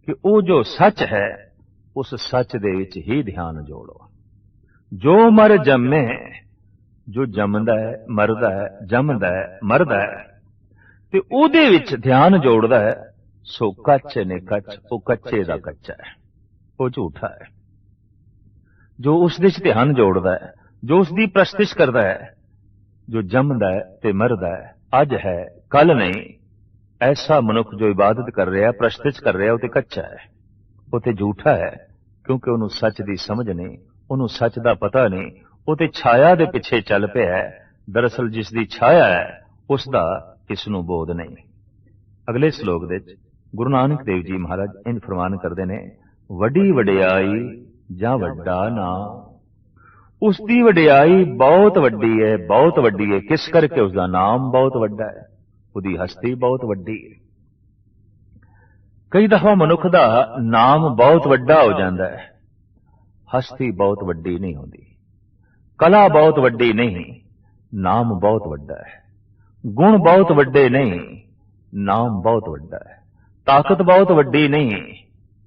ਕਿ ਉਹ ਜੋ ਸੱਚ ਹੈ, ਉਸ ਸੱਚ ਦੇ ਵਿੱਚ ਹੀ ਧਿਆਨ ਜੋੜੋ। ਜੋ ਮਰ ਜੰਮੇ, ਜੋ ਜੰਮਦਾ ਹੈ, ਮਰਦਾ ਹੈ, ਜੰਮਦਾ ਹੈ, ਮਰਦਾ ਹੈ, ਤੇ ਉਹਦੇ ਵਿੱਚ ਧਿਆਨ ਜੋੜਦਾ ਹੈ, ਸੋ ਕੱਚ ਨੇ ਕੱਚ, ਉਹ ਕੱਚੇ ਦਾ ਕੱਚਾ ਹੈ, ਉਹ ਝੂਠਾ ਹੈ। ਜੋ ਉਸ ਦੇ ਵਿੱਚ ਧਿਆਨ ਜੋੜਦਾ ਹੈ ਜੋ ਉਸ ਦੀ ਪ੍ਰਸਤਿਸ਼ ਕਰਦਾ ਹੈ, ਜੋ ਜੰਮਦਾ ਹੈ ਤੇ ਮਰਦਾ ਹੈ, ਅੱਜ ਹੈ ਕੱਲ ਨਹੀਂ, ਐਸਾ ਮਨੁੱਖ ਜੋ ਇਬਾਦਤ ਕਰ ਰਿਹਾ, ਪ੍ਰਸਤਿਸ਼ ਕਰ ਰਿਹਾ, ਉਹ ਤੇ ਕੱਚਾ ਹੈ। ਉਹ ਤੇ ਝੂਠਾ ਹੈ, ਕਿਉਂਕਿ ਉਹਨੂੰ ਸੱਚ ਦੀ ਸਮਝ ਨਹੀਂ, ਉਹਨੂੰ ਸੱਚ ਦਾ ਪਤਾ ਨਹੀਂ, ਉਹ ਤੇ ਛਾਇਆ ਦੇ ਪਿੱਛੇ ਚੱਲ ਪਿਆ ਹੈ। ਦਰਅਸਲ ਜਿਸ ਦੀ ਛਾਇਆ ਹੈ, ਉਸ ਦਾ ਇਸ ਨੂੰ ਬੋਧ ਨਹੀਂ। ਅਗਲੇ ਸ਼ਲੋਕ ਦੇ ਵਿੱਚ ਗੁਰੂ ਨਾਨਕ ਦੇਵ ਜੀ ਮਹਾਰਾਜ ਇਨ ਫਰਮਾਨ ਕਰਦੇ ਨੇ, ਵੱਡੀ ਵਡਿਆਈ ਜਾਂ ਵੱਡਾ ਨਾਮ ਉਸ ਦੀ ਵਡਿਆਈ ਬਹੁਤ ਵੱਡੀ ਹੈ, ਬਹੁਤ ਵੱਡੀ ਹੈ। ਕਿਸ ਕਰਕੇ ਉਸ ਦਾ ਨਾਮ ਬਹੁਤ ਵੱਡਾ ਹੈ? ਉਹਦੀ ਹਸਤੀ ਬਹੁਤ ਵੱਡੀ ਹੈ। ਕਈ ਦਫਾ ਮਨੁੱਖ ਦਾ ਨਾਮ ਬਹੁਤ ਵੱਡਾ ਹੋ ਜਾਂਦਾ ਹੈ। ਹਸਤੀ ਬਹੁਤ ਵੱਡੀ ਨਹੀਂ ਹੁੰਦੀ। ਕਲਾ ਬਹੁਤ ਵੱਡੀ ਨਹੀਂ। ਨਾਮ ਬਹੁਤ ਵੱਡਾ ਹੈ। ਗੁਣ ਬਹੁਤ ਵੱਡੇ ਨਹੀਂ। ਨਾਮ ਬਹੁਤ ਵੱਡਾ ਹੈ। ਤਾਕਤ ਬਹੁਤ ਵੱਡੀ ਨਹੀਂ।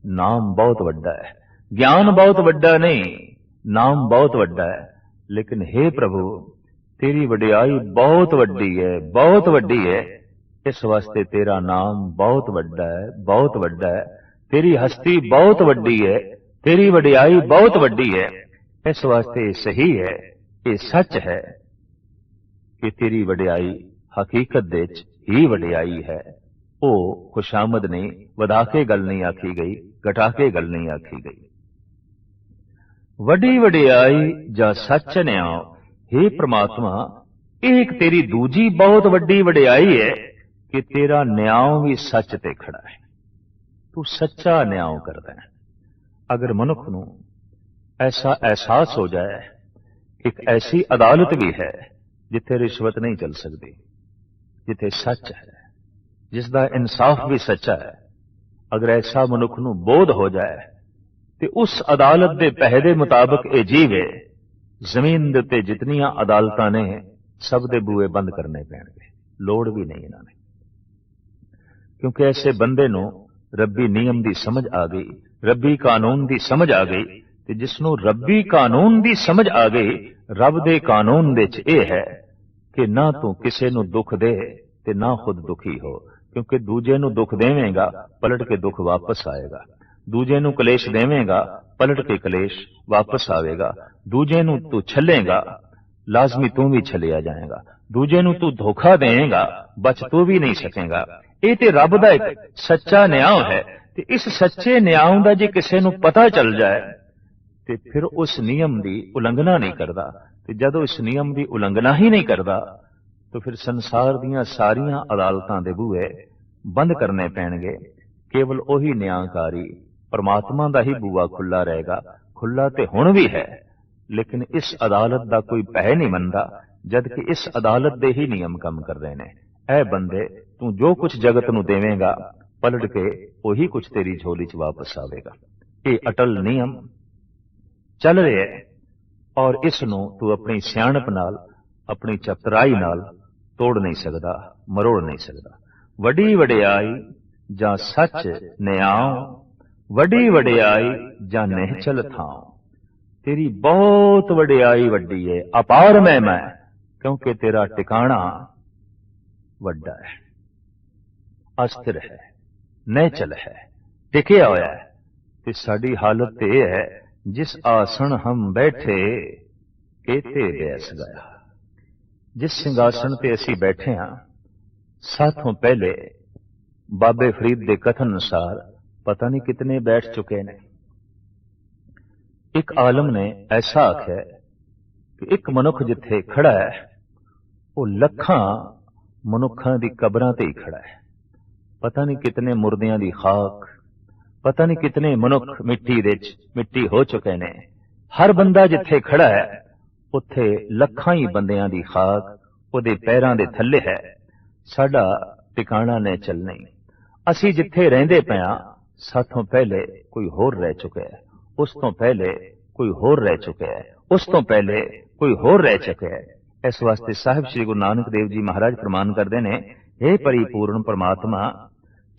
ਨਾਮ ਬਹੁਤ ਵੱਡਾ ਹੈ। ਗਿਆਨ ਬਹੁਤ ਵੱਡਾ ਨਹੀਂ। ਨਾਮ ਬਹੁਤ ਵੱਡਾ ਹੈ। ਲੇਕਿਨ हे ਪ੍ਰਭੂ, ਤੇਰੀ ਵਡਿਆਈ ਬਹੁਤ ਵੱਡੀ ਹੈ, ਬਹੁਤ ਵੱਡੀ ਹੈ। ਇਸ ਵਾਸਤੇ ਤੇਰਾ ਨਾਮ ਬਹੁਤ ਵੱਡਾ ਹੈ, ਬਹੁਤ ਵੱਡਾ ਹੈ। ਤੇਰੀ ਹਸਤੀ ਬਹੁਤ ਵੱਡੀ ਹੈ, ਤੇਰੀ ਵਡਿਆਈ ਬਹੁਤ ਵੱਡੀ ਹੈ। ਇਸ ਵਾਸਤੇ ਇਹ ਸਹੀ ਹੈ, ਇਹ ਸੱਚ ਹੈ ਕਿ ਤੇਰੀ ਵਡਿਆਈ ਹਕੀਕਤ ਦੇ ਵਿੱਚ ਹੀ ਵਡਿਆਈ ਹੈ। ਉਹ ਖੁਸ਼ਾਮਦ ਨਹੀਂ ਵਧਾ ਕੇ ਗੱਲ ਨਹੀਂ ਆਖੀ ਗਈ ਘਟਾ ਕੇ ਗੱਲ ਨਹੀਂ ਆਖੀ ਗਈ। ਵੱਡੀ ਵਡਿਆਈ ਜਾਂ ਸੱਚ ਨਿਆਉ हे ਪ੍ਰਮਾਤਮਾ, ਇਹ ਇੱਕ ਤੇਰੀ ਦੂਜੀ ਬਹੁਤ ਵੱਡੀ ਵਡਿਆਈ ਹੈ ਕਿ ਤੇਰਾ ਨਿਆਉ ਵੀ ਸੱਚ ਤੇ ਖੜਾ ਹੈ। ਤੂੰ ਸੱਚਾ ਨਿਆਉ ਕਰਦਾ ਹੈ। ਅਗਰ ਮਨੁੱਖ ਨੂੰ ਐਸਾ ਅਹਿਸਾਸ ਹੋ ਜਾਏ, ਇੱਕ ਐਸੀ ਅਦਾਲਤ ਵੀ ਹੈ ਜਿੱਥੇ ਰਿਸ਼ਵਤ ਨਹੀਂ ਚੱਲ ਸਕਦੀ, ਜਿੱਥੇ ਸੱਚ ਹੈ ਜਿਸ ਦਾ ਇਨਸਾਫ ਵੀ ਸੱਚਾ ਹੈ। ਅਗਰ ਐਸਾ ਮਨੁੱਖ ਨੂੰ ਬੋਧ ਹੋ ਜਾਏ ਤੇ ਉਸ ਅਦਾਲਤ ਦੇ ਪਹਿਰੇ ਦੇ ਮੁਤਾਬਕ ਇਹ ਜੀਵੇ ਜ਼ਮੀਨ ਦੇ ਉੱਤੇ ਜਿਤਨੀਆਂ ਅਦਾਲਤਾਂ ਨੇ, ਸਭ ਦੇ ਬੂਏ ਬੰਦ ਕਰਨੇ ਪੈਣਗੇ। ਲੋੜ ਵੀ ਨਹੀਂ ਇਹਨਾਂ ਨੇ। ਕਿਉਂਕਿ ਐਸੇ ਬੰਦੇ ਨੂੰ ਰੱਬੀ ਨਿਯਮ ਦੀ ਸਮਝ ਆ ਗਈ, ਰੱਬੀ ਕਾਨੂੰਨ ਦੀ ਸਮਝ ਆ ਗਈ ਤੇ ਜਿਸ ਨੂੰ ਰੱਬੀ ਕਾਨੂੰਨ ਦੀ ਸਮਝ ਆ ਗਈ, ਰੱਬ ਦੇ ਕਾਨੂੰਨ ਵਿੱਚ ਇਹ ਹੈ ਕਿ ਨਾ ਤੂੰ ਕਿਸੇ ਨੂੰ ਦੁੱਖ ਦੇ ਤੇ ਨਾ ਖੁਦ ਦੁਖੀ ਹੋ। ਕਿਉਂਕਿ ਦੂਜੇ ਨੂੰ ਦੁੱਖ ਦੇਵੇਂਗਾ, ਪਲਟ ਕੇ ਦੁੱਖ ਵਾਪਸ ਆਏਗਾ। ਦੂਜੇ ਨੂੰ ਕਲੇਸ਼ ਦੇਵੇਂਗਾ, ਪਲਟ ਕੇ ਕਲੇਸ਼ ਵਾਪਸ ਆਵੇਗਾ। ਦੂਜੇ ਨੂੰ ਤੂੰ ਛੱਲੇਗਾ, ਲਾਜ਼ਮੀ ਤੂੰ ਵੀ ਛਲਿਆ ਜਾਏਗਾ। ਦੂਜੇ ਨੂੰ ਤੂੰ ਧੋਖਾ ਦੇਵੇਂਗਾ ਬਚ ਤੂੰ ਵੀ ਨਹੀਂ ਸਕੇਗਾ। ਇਹ ਤੇ ਰੱਬ ਦਾ ਇੱਕ ਸੱਚਾ ਨਿਆਂ ਹੈ ਤੇ ਇਸ ਸੱਚੇ ਨਿਆਂ ਦਾ ਜੇ ਕਿਸੇ ਨੂੰ ਪਤਾ ਚੱਲ ਜਾਏ, ਤੇ ਫਿਰ ਉਸ ਨਿਯਮ ਦੀ ਉਲੰਘਣਾ ਨਹੀਂ ਕਰਦਾ। ਤੇ ਜਦੋਂ ਇਸ ਨਿਯਮ ਦੀ ਉਲੰਘਣਾ ਹੀ ਨਹੀਂ ਕਰਦਾ, ਤਾਂ ਫਿਰ ਸੰਸਾਰ ਦੀਆਂ ਸਾਰੀਆਂ ਅਦਾਲਤਾਂ ਦੇ ਬੂਹੇ ਬੰਦ ਕਰਨੇ ਪੈਣਗੇ। ਕੇਵਲ ਉਹੀ ਨਿਆਂਕਾਰੀ ਪਰਮਾਤਮਾ ਦਾ ਹੀ ਬੂਆ ਖੁੱਲਾ ਰਹੇਗਾ ਖੁੱਲਾ ਤੇ ਹੁਣ ਵੀ ਹੈ। ਲੇਕਿਨ ਇਸ ਅਦਾਲਤ ਦਾ ਕੋਈ ਪਹਿ ਨਹੀਂ ਮੰਨਦਾ ਜਦ ਕਿ ਇਸ ਅਦਾਲਤ ਦੇ ਹੀ ਨਿਯਮ ਕੰਮ ਕਰ ਰਹੇ ਨੇ। ਐ ਬੰਦੇ, ਤੂੰ ਜੋ ਕੁਝ ਜਗਤ ਨੂੰ ਦੇਵੇਂਗਾ, ਪਲਟ ਕੇ ਉਹੀ ਕੁਝ ਤੇਰੀ ਝੋਲੀ 'ਚ ਵਾਪਸ ਆਵੇਗਾ। ਇਹ ਅਟਲ ਨਿਯਮ ਚੱਲ ਰਿਹਾ ਹੈ। ਔਰ ਇਸ ਨੂੰ ਤੂੰ ਆਪਣੀ ਸਿਆਣਪ ਨਾਲ, ਆਪਣੀ ਚਤਰਾਈ ਨਾਲ ਤੋੜ ਨਹੀਂ ਸਕਦਾ, ਮਰੋੜ ਨਹੀਂ ਸਕਦਾ। ਵੱਡੀ ਵਡਿਆਈ ਜਾਂ ਸੱਚ ਨਿਆਂ ਵੱਡੀ ਵਡਿਆਈ ਜਾਂ ਨਿਹਚਲ ਥਾਂ। ਤੇਰੀ ਬਹੁਤ ਵਡਿਆਈ ਵੱਡੀ ਹੈ ਅਪਾਰ ਮਹਿਮਾ ਕਿਉਂਕਿ ਤੇਰਾ ਟਿਕਾਣਾ ਵੱਡਾ ਹੈ। ਅਸਥਿਰ ਹੈ ਨਿਹਚਲ ਹੈ ਟਿਕਿਆ ਹੋਇਆ ਹੈ। ਤੇ ਸਾਡੀ ਹਾਲਤ ਤੇ ਇਹ ਹੈ ਜਿਸ ਆਸਣ ਹਮ ਬੈਠੇ ਕੇਤੇ ਬੈਸ ਗਿਆ। ਜਿਸ ਸਿੰਘਾਸਣ ਤੇ ਅਸੀਂ ਬੈਠੇ ਹਾਂ ਸਾਥੋਂ ਪਹਿਲੇ ਬਾਬੇ ਫਰੀਦ ਦੇ ਕਥਨ ਅਨੁਸਾਰ ਪਤਾ ਨਹੀਂ ਕਿਤਨੇ ਬੈਠ ਚੁੱਕੇ ਨੇ। ਇੱਕ ਆਲਮ ਨੇ ਐਸਾ ਆਖਿਆ ਕਿ ਇੱਕ ਮਨੁੱਖ ਜਿੱਥੇ ਖੜਾ ਹੈ, ਉਹ ਲੱਖਾਂ ਮਨੁੱਖਾਂ ਦੀ ਕਬਰਾਂ ਤੇ ਹੀ ਖੜਾ ਹੈ। ਪਤਾ ਨਹੀਂ ਕਿਤਨੇ ਮੁਰਦਿਆਂ ਦੀ ਖਾਕ, ਪਤਾ ਨਹੀਂ ਕਿਤਨੇ ਮਨੁੱਖ ਮਿੱਟੀ ਦੇ ਵਿੱਚ ਮਿੱਟੀ ਹੋ ਚੁੱਕੇ ਨੇ। ਹਰ ਬੰਦਾ ਜਿੱਥੇ ਖੜਾ ਹੈ, ਉੱਥੇ ਲੱਖਾਂ ਹੀ ਬੰਦਿਆਂ ਦੀ ਖਾਕ, ਉਹਦੇ ਪੈਰਾਂ ਦੇ ਥੱਲੇ ਹੈ। ਸਾਡਾ ਟਿਕਾਣਾ ਨੇ ਚੱਲਣੀ ਅਸੀਂ ਜਿੱਥੇ ਰਹਿੰਦੇ ਪਿਆ ਸਾਥੋਂ ਪਹਿਲੇ ਕੋਈ ਹੋਰ ਰਹਿ ਚੁੱਕਿਆ ਹੈ, ਉਸ ਤੋਂ ਪਹਿਲੇ ਕੋਈ ਹੋਰ ਰਹਿ ਚੁੱਕਿਆ ਹੈ, ਉਸ ਤੋਂ ਪਹਿਲੇ ਕੋਈ ਹੋਰ ਰਹਿ ਚੁੱਕਿਆ ਹੈ। ਇਸ ਵਾਸਤੇ ਸਾਹਿਬ ਸ੍ਰੀ ਗੁਰੂ ਨਾਨਕ ਦੇਵ ਜੀ ਮਹਾਰਾਜ ਫਰਮਾਨ ਕਰਦੇ ਨੇ हे ਪਰਿਪੂਰਨ ਪਰਮਾਤਮਾ,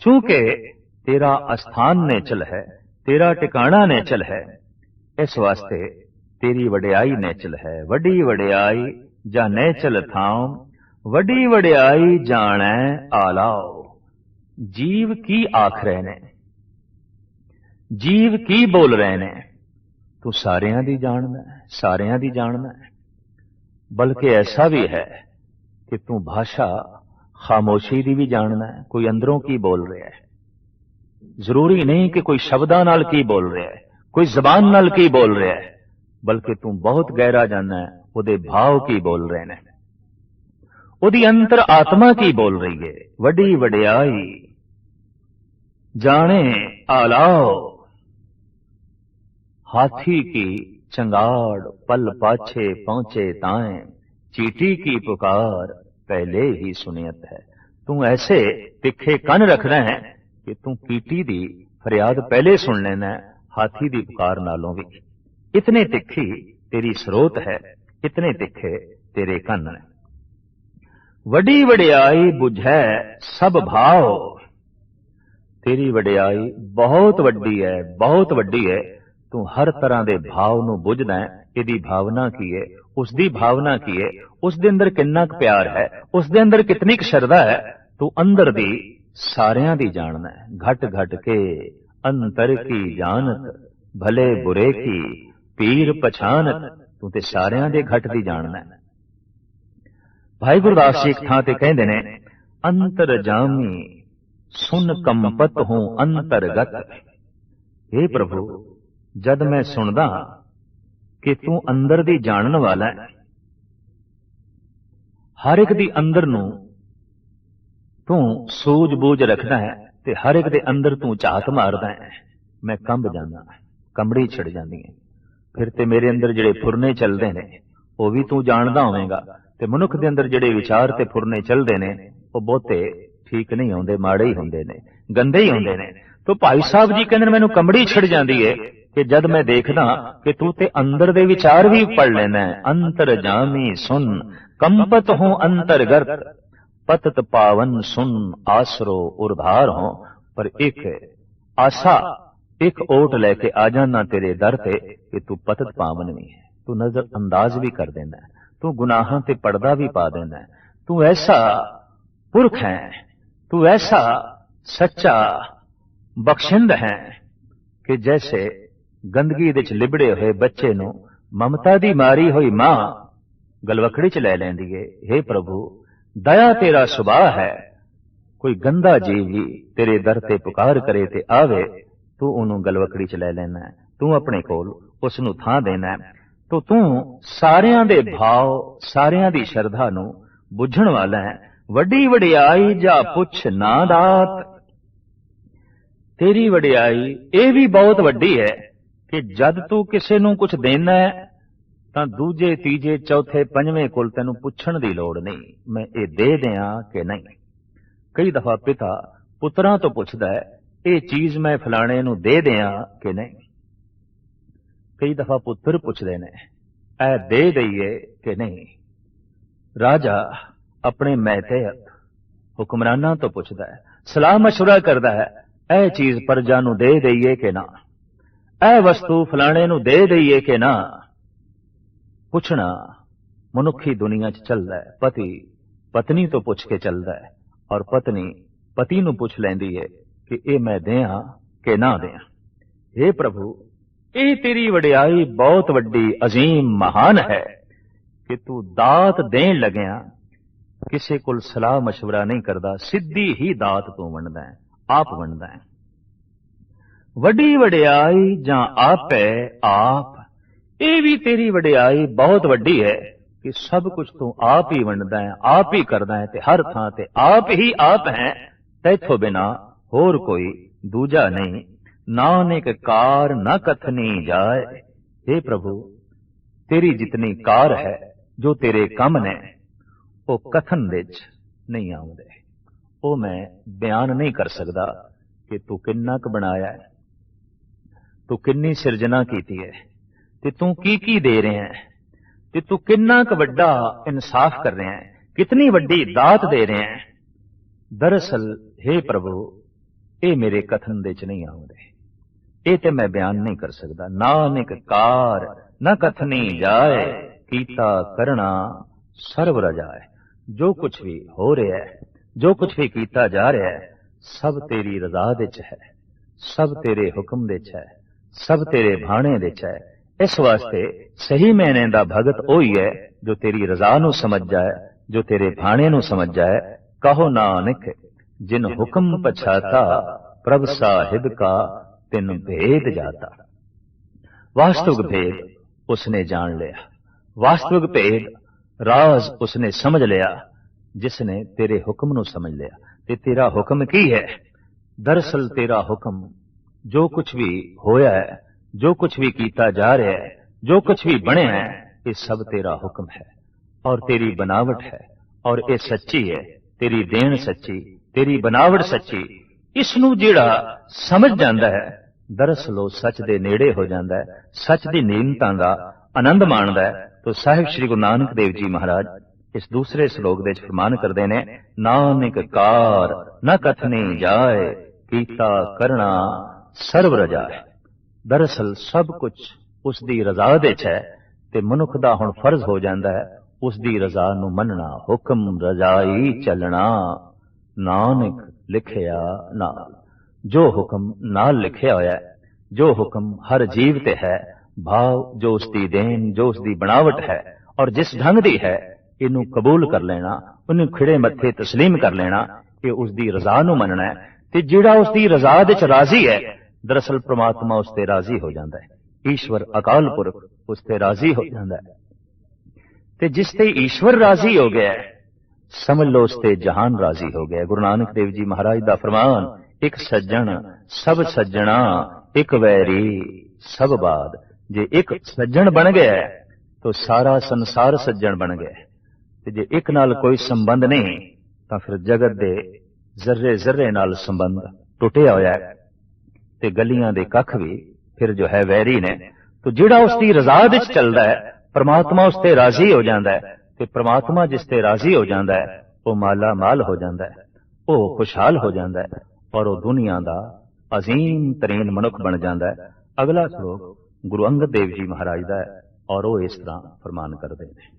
ਚੂੰਕਿ ਤੇਰਾ ਅਸਥਾਨ ਨੇ ਚਲ ਹੈ, ਤੇਰਾ ਟਿਕਾਣਾ ਨੇ ਚਲ ਹੈ, ਇਸ ਵਾਸਤੇ ਤੇਰੀ ਵਡਿਆਈ ਨੇ ਚਲ ਹੈ, ਵੱਡੀ ਵਡਿਆਈ ਜਾਂ ਨੇ ਚਲ ਥਾਂ ਵੱਡੀ ਵਡਿਆਈ ਜਾਣੈ ਆਲਾਓ। ਜੀਵ ਕੀ ਆਖ ਰਹੇ ਨੇ? ਜੀਵ ਕੀ ਬੋਲ ਰਹੇ ਨੇ? ਤੂੰ ਸਾਰਿਆਂ ਦੀ ਜਾਣਦਾ ਸਾਰਿਆਂ ਦੀ ਜਾਣਦਾ ਬਲਕਿ ਐਸਾ ਵੀ ਹੈ ਕਿ ਤੂੰ ਭਾਸ਼ਾ ਖਾਮੋਸ਼ੀ ਦੀ ਵੀ ਜਾਣਦਾ ਕੋਈ ਅੰਦਰੋਂ ਕੀ ਬੋਲ ਰਿਹਾ ਹੈ। ਜ਼ਰੂਰੀ ਨਹੀਂ ਕਿ ਕੋਈ ਸ਼ਬਦਾਂ ਨਾਲ ਕੀ ਬੋਲ ਰਿਹਾ ਹੈ, ਕੋਈ ਜ਼ਬਾਨ ਨਾਲ ਕੀ ਬੋਲ ਰਿਹਾ ਹੈ, ਬਲਕਿ ਤੂੰ ਬਹੁਤ ਗਹਿਰਾ ਜਾਣਦਾ ਉਹਦੇ ਭਾਵ ਕੀ ਬੋਲ ਰਹੇ ਨੇ। ਉਹਦੀ ਅੰਤਰ ਆਤਮਾ ਕੀ ਬੋਲ ਰਹੀ ਹੈ? ਵੱਡੀ ਵਡਿਆਈ। ਜਾਣੇ, ਆਲਾਓ। हाथी की चंगाड़ पल पाछे पहुंचे ताए चीटी की पुकार पहले ही सुनियत है तू ऐसे तिखे कन रखना है कि तू कीटी दी फरियाद पहले सुन लेना है हाथी दी पुकार नालों भी इतने तिखी तेरी स्रोत है इतने तिखे तेरे कन ने वडी वडियाई बुझै सब भाव तेरी वडियाई बहुत वड्डी है बहुत वड्डी है ਤੂੰ ਹਰ ਤਰ੍ਹਾਂ ਦੇ ਭਾਵ ਨੂੰ ਬੁੱਝਦਾ ਹੈ, ਇਹਦੀ ਭਾਵਨਾ ਕੀ ਹੈ? ਉਸ ਦੀ ਭਾਵਨਾ ਕੀ ਹੈ? ਉਸ ਦੇ ਅੰਦਰ ਕਿੰਨਾ ਕੁ ਪਿਆਰ ਹੈ? ਉਸ ਦੇ ਅੰਦਰ ਕਿੰਨੀ ਕੁ ਸ਼ਰਧਾ ਹੈ? ਤੂੰ ਅੰਦਰ ਦੀ ਸਾਰਿਆਂ ਦੀ ਜਾਣਦਾ ਹੈ। ਘਟ ਘਟ ਕੇ ਅੰਤਰ ਕੀ ਜਾਣਤ? ਭਲੇ ਬੁਰੇ ਕੀ? ਪੀਰ ਪਛਾਨਤ? ਤੂੰ ਤੇ ਸਾਰਿਆਂ ਦੇ ਘਟ ਦੀ ਜਾਣਨਾ ਹੈ। ਭਾਈ ਗੁਰਦਾਸ ਜੀ ਇੱਕ ਥਾਂ ਤੇ ਕਹਿੰਦੇ ਨੇ, ਅੰਤਰ ਜਾਮੀ, ਸੁਨ ਕੰਪਤ ਹੂੰ ਅੰਤਰਗਤ। हे ਪ੍ਰਭੂ ਜਦ ਮੈਂ ਸੁਣਦਾ ਕਿ ਤੂੰ ਅੰਦਰ ਦੀ ਜਾਣਨ ਵਾਲਾ ਹੈ, ਹਰ ਇੱਕ ਦੀ ਅੰਦਰ ਨੂੰ ਤੂੰ ਸੂਝ-ਬੂਝ ਰੱਖਦਾ ਹੈ ਤੇ ਹਰ ਇੱਕ ਦੇ ਅੰਦਰ ਤੂੰ ਝਾਤ ਮਾਰਦਾ ਹੈ। ਮੈਂ ਕੰਬ ਜਾਂਦਾ, ਕੰਬੜੀ ਛਿੜ ਜਾਂਦੀ ਹੈ। ਫਿਰ ਤੇ ਮੇਰੇ ਅੰਦਰ ਜਿਹੜੇ ਫੁਰਨੇ ਚੱਲਦੇ ਨੇ, ਉਹ ਵੀ ਤੂੰ ਜਾਣਦਾ ਹੋਵੇਂਗਾ। ਤੇ ਮਨੁੱਖ ਦੇ ਅੰਦਰ ਜਿਹੜੇ ਵਿਚਾਰ ਤੇ ਫੁਰਨੇ ਚੱਲਦੇ ਨੇ, ਉਹ ਬਹੁਤੇ ਠੀਕ ਨਹੀਂ ਆਉਂਦੇ ਮਾੜੇ ਹੀ ਹੁੰਦੇ ਨੇ, ਗੰਦੇ ਹੀ ਹੁੰਦੇ ਨੇ। ਤੋ ਭਾਈ ਸਾਹਿਬ ਜੀ ਕਹਿੰਦੇ ਮੈਨੂੰ ਕੰਬੜੀ ਛਿੜ ਜਾਂਦੀ ਏ। ਕਿ ਜਦ ਮੈਂ ਦੇਖਦਾ ਕਿ ਤੂੰ ਤੇ ਅੰਦਰ ਦੇ ਵਿਚਾਰ ਵੀ ਪੜ ਲੈਣਾ ਅੰਤਰ ਜਾਮੀ ਸੁਨ, ਕੰਪਤ ਹੂੰ ਅੰਤਰਗਤ ਪਤਤ ਪਾਵਨ ਸੁਨ, ਆਸਰੋ ਉਰਧਾਰ ਹੋ। ਪਰ ਇੱਕ ਆਸਾ, ਇੱਕ ਓਟ ਲੈ ਕੇ ਆ ਜਾਣਾ ਤੇਰੇ ਦਰ ਤੇ ਕਿ ਤੂੰ ਪਤਤ ਪਾਵਨ ਵੀ ਹੈ। ਤੂੰ ਨਜ਼ਰ ਅੰਦਾਜ਼ ਵੀ ਕਰ ਦੇਣਾ ਤੂੰ ਗੁਨਾਹਾਂ ਤੇ ਪਰਦਾ ਵੀ ਪਾ ਦੇਣਾ ਤੂੰ ਐਸਾ ਪੁਰਖ ਹੈ। ਤੂੰ ਐਸਾ ਸੱਚਾ ਬਖਸ਼ਿੰਦ ਹੈ ਕਿ ਜੈਸੇ ਗੰਦਗੀ ਵਿੱਚ ਲਿਬੜੇ ਹੋਏ ਬੱਚੇ ਨੂੰ ਮਮਤਾ ਦੀ ਮਾਰੀ ਹੋਈ ਮਾਂ ਗਲਵਕੜੀ 'ਚ ਲੈ ਲੈਂਦੀ ਏ। हे ਪ੍ਰਭੂ, ਦਇਆ ਤੇਰਾ ਸੁਭਾਅ ਹੈ। ਕੋਈ ਗੰਦਾ ਜੀਵ ਵੀ ਤੇਰੇ ਦਰ ਤੇ ਪੁਕਾਰ ਕਰੇ ਤੇ ਆਵੇ, ਤੂੰ ਉਹਨੂੰ ਗਲਵਕੜੀ 'ਚ ਲੈ ਲੈਣਾ ਤੂੰ ਆਪਣੇ ਕੋਲ ਉਸ ਨੂੰ ਥਾਂ ਦੇਣਾ ਹੈ। ਤੋ ਤੂੰ ਸਾਰਿਆਂ ਦੇ ਭਾਵ, ਸਾਰਿਆਂ ਦੀ ਸ਼ਰਧਾ ਨੂੰ ਬੁੱਝਣ ਵਾਲਾ ਹੈ। ਵੱਡੀ ਵਡਿਆਈ ਜਾਂ ਪੁੱਛ ਨਾ ਦਾਤ ਤੇਰੀ ਵਡਿਆਈ ਇਹ ਵੀ ਬਹੁਤ ਵੱਡੀ ਹੈ। ਕਿ ਜਦ ਤੂੰ ਕਿਸੇ ਨੂੰ ਕੁਝ ਦੇਣਾ ਹੈ ਤਾਂ ਦੂਜੇ ਤੀਜੇ ਚੌਥੇ ਪੰਜਵੇਂ ਕੋਲ ਤੈਨੂੰ ਪੁੱਛਣ ਦੀ ਲੋੜ ਨਹੀਂ ਮੈਂ ਇਹ ਦੇ ਦਿਆਂ ਕਿ ਨਹੀਂ ਕਈ ਦਫਾ ਪਿਤਾ ਪੁੱਤਰਾਂ ਤੋਂ ਪੁੱਛਦਾ ਹੈ ਇਹ ਚੀਜ਼ ਮੈਂ ਫਲਾਣੇ ਨੂੰ ਦੇ ਦਿਆਂ ਕਿ ਨਹੀਂ ਕਈ ਦਫਾ ਪੁੱਤਰ ਪੁੱਛਦੇ ਨੇ ਇਹ ਦੇ ਦਈਏ ਕਿ ਨਹੀਂ ਰਾਜਾ ਆਪਣੇ ਮਹਿਤੇਤ ਹੁਕਮਰਾਨਾਂ ਤੋਂ ਪੁੱਛਦਾ ਹੈ ਸਲਾਹ مشورہ ਕਰਦਾ ਹੈ ਇਹ ਚੀਜ਼ ਪਰਜਾ ਨੂੰ ਦੇ ਦਈਏ ਕਿ ਨਾ ਇਹ ਵਸਤੂ ਫਲਾਣੇ ਨੂੰ ਦੇ ਦਈਏ ਕਿ ਨਾ ਪੁੱਛਣਾ ਮਨੁੱਖੀ ਦੁਨੀਆ 'ਚ ਚੱਲਦਾ ਹੈ ਪਤੀ ਪਤਨੀ ਤੋਂ ਪੁੱਛ ਕੇ ਚੱਲਦਾ ਹੈ ਔਰ ਪਤਨੀ ਪਤੀ ਨੂੰ ਪੁੱਛ ਲੈਂਦੀ ਹੈ ਕਿ ਇਹ ਮੈਂ ਦਿਆਂ ਕਿ ਨਾ ਦਿਆਂ हे ਪ੍ਰਭੂ ਇਹ ਤੇਰੀ ਵਡਿਆਈ ਬਹੁਤ ਵੱਡੀ عظیم ਮਹਾਨ ਹੈ ਕਿ ਤੂੰ ਦਾਤ ਦੇਣ ਲੱਗਿਆ ਕਿਸੇ ਕੋਲ ਸਲਾਹ مشورہ ਨਹੀਂ ਕਰਦਾ ਸਿੱਧੀ ਹੀ ਦਾਤ ਤੂੰ ਵੰਡਦਾ ਹੈ ਆਪ ਵੰਡਦਾ ਹੈ ਵੱਡੀ ਵਡਿਆਈ ਜਾਂ ਆਪੇ ਆਪ। ਇਹ ਵੀ ਤੇਰੀ ਵਡਿਆਈ ਬਹੁਤ ਵੱਡੀ ਹੈ ਕਿ ਸਭ ਕੁਝ ਤੂੰ ਆਪ ਹੀ ਵੰਡਦਾ ਹੈ, ਆਪ ਹੀ ਕਰਦਾ ਹੈ ਤੇ ਹਰ ਥਾਂ ਤੇ ਆਪ ਹੀ ਆਪ ਹੈ। ਤੈਥੋਂ ਬਿਨਾ ਹੋਰ ਕੋਈ ਦੂਜਾ ਨਹੀਂ। ਨਾਨਕ ਕਾਰ ਨਾ ਕਥਨੀ ਜਾਏ। हे ਪ੍ਰਭੂ, ਤੇਰੀ ਜਿਤਨੀ ਕਾਰ ਹੈ, ਜੋ ਤੇਰੇ ਕੰਮ ਨੇ, ਉਹ ਕਥਨ ਵਿੱਚ ਨਹੀਂ ਆਉਂਦੇ। ਉਹ ਮੈਂ ਬਿਆਨ ਨਹੀਂ ਕਰ ਸਕਦਾ ਕਿ ਤੂੰ ਕਿੰਨਾ ਕੁ ਬਣਾਇਆ ਹੈ। ਤੂੰ ਕਿੰਨੀ ਸਿਰਜਣਾ ਕੀਤੀ ਹੈ ਤੇ ਤੂੰ ਕੀ ਕੀ ਦੇ ਰਿਹਾ ਹੈ? ਤੇ ਤੂੰ ਕਿੰਨਾ ਕੁ ਵੱਡਾ ਇਨਸਾਫ ਕਰ ਰਿਹਾ ਹੈ? ਕਿਤਨੀ ਵੱਡੀ ਦਾਤ ਦੇ ਰਿਹਾ ਹੈ? ਦਰਅਸਲ हे ਪ੍ਰਭੂ, ਇਹ ਮੇਰੇ ਕਥਨ ਦੇ ਚ ਨਹੀਂ ਆਉਂਦੇ। ਇਹ ਤੇ ਮੈਂ ਬਿਆਨ ਨਹੀਂ ਕਰ ਸਕਦਾ। ਨਾਨਕ ਕਾਰ, ਨਾ ਕਥਨੀ ਜਾਏ, ਕੀਤਾ ਕਰਣਾ ਸਰਬ ਰਜਾਏ ਜੋ ਕੁਝ ਵੀ ਹੋ ਰਿਹਾ ਹੈ, ਜੋ ਕੁਝ ਵੀ ਕੀਤਾ ਜਾ ਰਿਹਾ ਹੈ, ਸਭ ਤੇਰੀ ਰਜ਼ਾ ਵਿੱਚ ਹੈ, ਸਭ ਤੇਰੇ ਹੁਕਮ ਵਿੱਚ ਹੈ। ਸਭ ਤੇਰੇ ਭਾਣੇ ਵਿੱਚ ਹੈ। ਇਸ ਵਾਸਤੇ ਸਹੀ ਮੈਨੇ ਦਾ ਭਗਤ ਉਹੀ ਹੈ, ਜੋ ਤੇਰੀ ਰਜ਼ਾ ਨੂੰ ਸਮਝ ਜਾਏ ਜੋ ਤੇਰੇ ਭਾਣੇ ਨੂੰ ਸਮਝ ਜਾਏ ਕਹੋ ਨਾਨਕ, ਜਿਨ ਹੁਕਮ ਪਛਾਤਾ, ਪ੍ਰਭ ਸਾਹਿਬ ਕਾ, ਤਿਨ ਭੇਦ ਜਾਤਾ। ਵਾਸਤਵਿਕ ਭੇਦ ਉਸਨੇ ਜਾਣ ਲਿਆ। ਵਾਸਤਵਿਕ ਭੇਦ ਰਾਜ਼ ਉਸਨੇ ਸਮਝ ਲਿਆ ਜਿਸ ਨੇ ਤੇਰੇ ਹੁਕਮ ਨੂੰ ਸਮਝ ਲਿਆ। ਤੇ ਤੇਰਾ ਹੁਕਮ ਕੀ ਹੈ? ਦਰਅਸਲ ਤੇਰਾ ਹੁਕਮ ਜੋ ਕੁਝ ਵੀ ਹੋਇਆ ਹੈ, ਜੋ ਕੁਝ ਵੀ ਕੀਤਾ ਜਾ ਰਿਹਾ ਹੈ, ਜੋ ਕੁਝ ਵੀ ਬਣਿਆ ਹੈ, ਇਹ ਸਭ ਤੇਰਾ ਹੁਕਮ ਹੈ। ਔਰ ਤੇਰੀ ਬਨਾਵਟ ਹੈ। ਔਰ ਇਹ ਸੱਚੀ ਹੈ। ਤੇਰੀ ਦੇਣ ਸੱਚੀ, ਤੇਰੀ ਬਨਾਵਟ ਸੱਚੀ। ਇਸ ਨੂੰ ਜਿਹੜਾ ਸਮਝ ਜਾਂਦਾ ਹੈ ਦਰਅਸਲ ਉਹ ਸੱਚ ਦੇ ਨੇੜੇ ਹੋ ਜਾਂਦਾ ਹੈ, ਸੱਚ ਦੀ ਨੀਮਤਾਂ ਦਾ ਆਨੰਦ ਮਾਣਦਾ ਹੈ, ਤੋ ਸਾਹਿਬ ਸ੍ਰੀ ਗੁਰੂ ਨਾਨਕ ਦੇਵ ਜੀ ਮਹਾਰਾਜ ਇਸ ਦੂਸਰੇ ਸ਼ਲੋਕ ਦੇ ਵਿੱਚ ਫਰਮਾਨ ਕਰਦੇ ਨੇ, ਨਾਨਕ ਕਾਰ, ਨਾ ਕਥਨੀ ਜਾਏ, ਕੀਤਾ ਕਰਣਾ ਸਰਬ ਰਜਾਏ ਦਰਅਸਲ ਸਭ ਕੁਝ ਉਸ ਦੀ ਰਜ਼ਾ ਦੇ ਚ ਹੈ ਤੇ ਮਨੁੱਖ ਦਾ ਹੁਣ ਫਰਜ਼ ਹੋ ਜਾਂਦਾ ਹੈ ਉਸ ਦੀ ਰਜ਼ਾ ਨੂੰ ਮੰਨਣਾ ਹੁਕਮ ਰਜ਼ਾਈ ਚੱਲਣਾ ਨਾਨਕ ਲਿਖਿਆ ਨਾਲ ਜੋ ਹੁਕਮ ਨਾਲ ਲਿਖਿਆ ਹੋਇਆ ਹੈ ਜੋ ਹੁਕਮ ਹਰ ਜੀਵ ਤੇ ਹੈ ਭਾਵ ਜੋ ਉਸ ਦੀ ਦੇਣ ਜੋ ਉਸ ਦੀ ਬਣਾਵਟ ਹੈ ਔਰ ਜਿਸ ਢੰਗ ਦੀ ਹੈ ਇਹਨੂੰ ਕਬੂਲ ਕਰ ਲੈਣਾ ਉਹਨੂੰ ਖਿੜੇ ਮੱਥੇ تسلیم ਕਰ ਲੈਣਾ ਕਿ ਉਸ ਦੀ ਰਜ਼ਾ ਨੂੰ ਮੰਨਣਾ ਹੈ ਤੇ ਜਿਹੜਾ ਉਸ ਦੀ ਰਜ਼ਾ ਦੇ ਚ ਰਾਜ਼ੀ ਹੈ ਦਰਅਸਲ ਪ੍ਰਮਾਤਮਾ ਉਸ ਤੇ ਰਾਜ਼ੀ ਹੋ ਜਾਂਦਾ ਹੈ। ਈਸ਼ਵਰ ਅਕਾਲ ਪੁਰਖ ਉਸ ਤੇ ਰਾਜ਼ੀ ਹੋ ਜਾਂਦਾ ਹੈ। ਤੇ ਜਿਸ ਤੇ ਈਸ਼ਵਰ ਰਾਜ਼ੀ ਹੋ ਗਿਆ ਸਮਝ ਲਓ ਉਸ ਤੇ ਜਹਾਨ ਰਾਜ਼ੀ ਹੋ ਗਿਆ ਗੁਰੂ ਨਾਨਕ ਦੇਵ ਜੀ ਮਹਾਰਾਜ ਦਾ ਫਰਮਾਨ, ਇੱਕ ਸੱਜਣ ਸਭ ਸੱਜਣਾ, ਇੱਕ ਵੈਰੀ ਸਭ ਬਾਦ। ਜੇ ਇੱਕ ਸੱਜਣ ਬਣ ਗਿਆ ਤਾਂ ਸਾਰਾ ਸੰਸਾਰ ਸੱਜਣ ਬਣ ਗਿਆ ਤੇ ਜੇ ਇੱਕ ਨਾਲ ਕੋਈ ਸੰਬੰਧ ਨਹੀਂ, ਤਾਂ ਫਿਰ ਜਗਤ ਦੇ ਜ਼ਰਰੇ ਜ਼ਰਰੇ ਨਾਲ ਸੰਬੰਧ ਟੁੱਟਿਆ ਹੋਇਆ ਹੈ। ਤੇ ਗਲੀਆਂ ਦੇ ਕੱਖ ਵੀ ਫਿਰ ਜੋ ਹੈ ਵੈਰੀ ਨੇ। ਤੋ ਜਿਹੜਾ ਉਸ ਦੀ ਰਜ਼ਾ ਵਿੱਚ ਚੱਲਦਾ ਹੈ ਪ੍ਰਮਾਤਮਾ ਉਸ ਤੇ ਰਾਜ਼ੀ ਹੋ। ਜਾਂਦਾ ਹੈ। ਤੇ ਪ੍ਰਮਾਤਮਾ ਜਿਸ ਤੇ ਰਾਜ਼ੀ ਹੋ ਜਾਂਦਾ ਹੈ ਉਹ ਮਾਲਾ ਮਾਲ ਹੋ ਜਾਂਦਾ ਹੈ। ਉਹ ਖੁਸ਼ਹਾਲ ਹੋ ਜਾਂਦਾ ਹੈ ਔਰ ਉਹ ਦੁਨੀਆ ਦਾ ਅਜ਼ੀਮ ਤਰੀਨ ਮਨੁੱਖ ਬਣ ਜਾਂਦਾ ਹੈ। ਅਗਲਾ ਸ਼ਲੋਕ ਗੁਰੂ ਅੰਗਦ ਦੇਵ ਜੀ ਮਹਾਰਾਜ ਦਾ ਹੈ ਔਰ ਉਹ ਇਸ ਤਰ੍ਹਾਂ ਫਰਮਾਨ ਕਰਦੇ ਨੇ।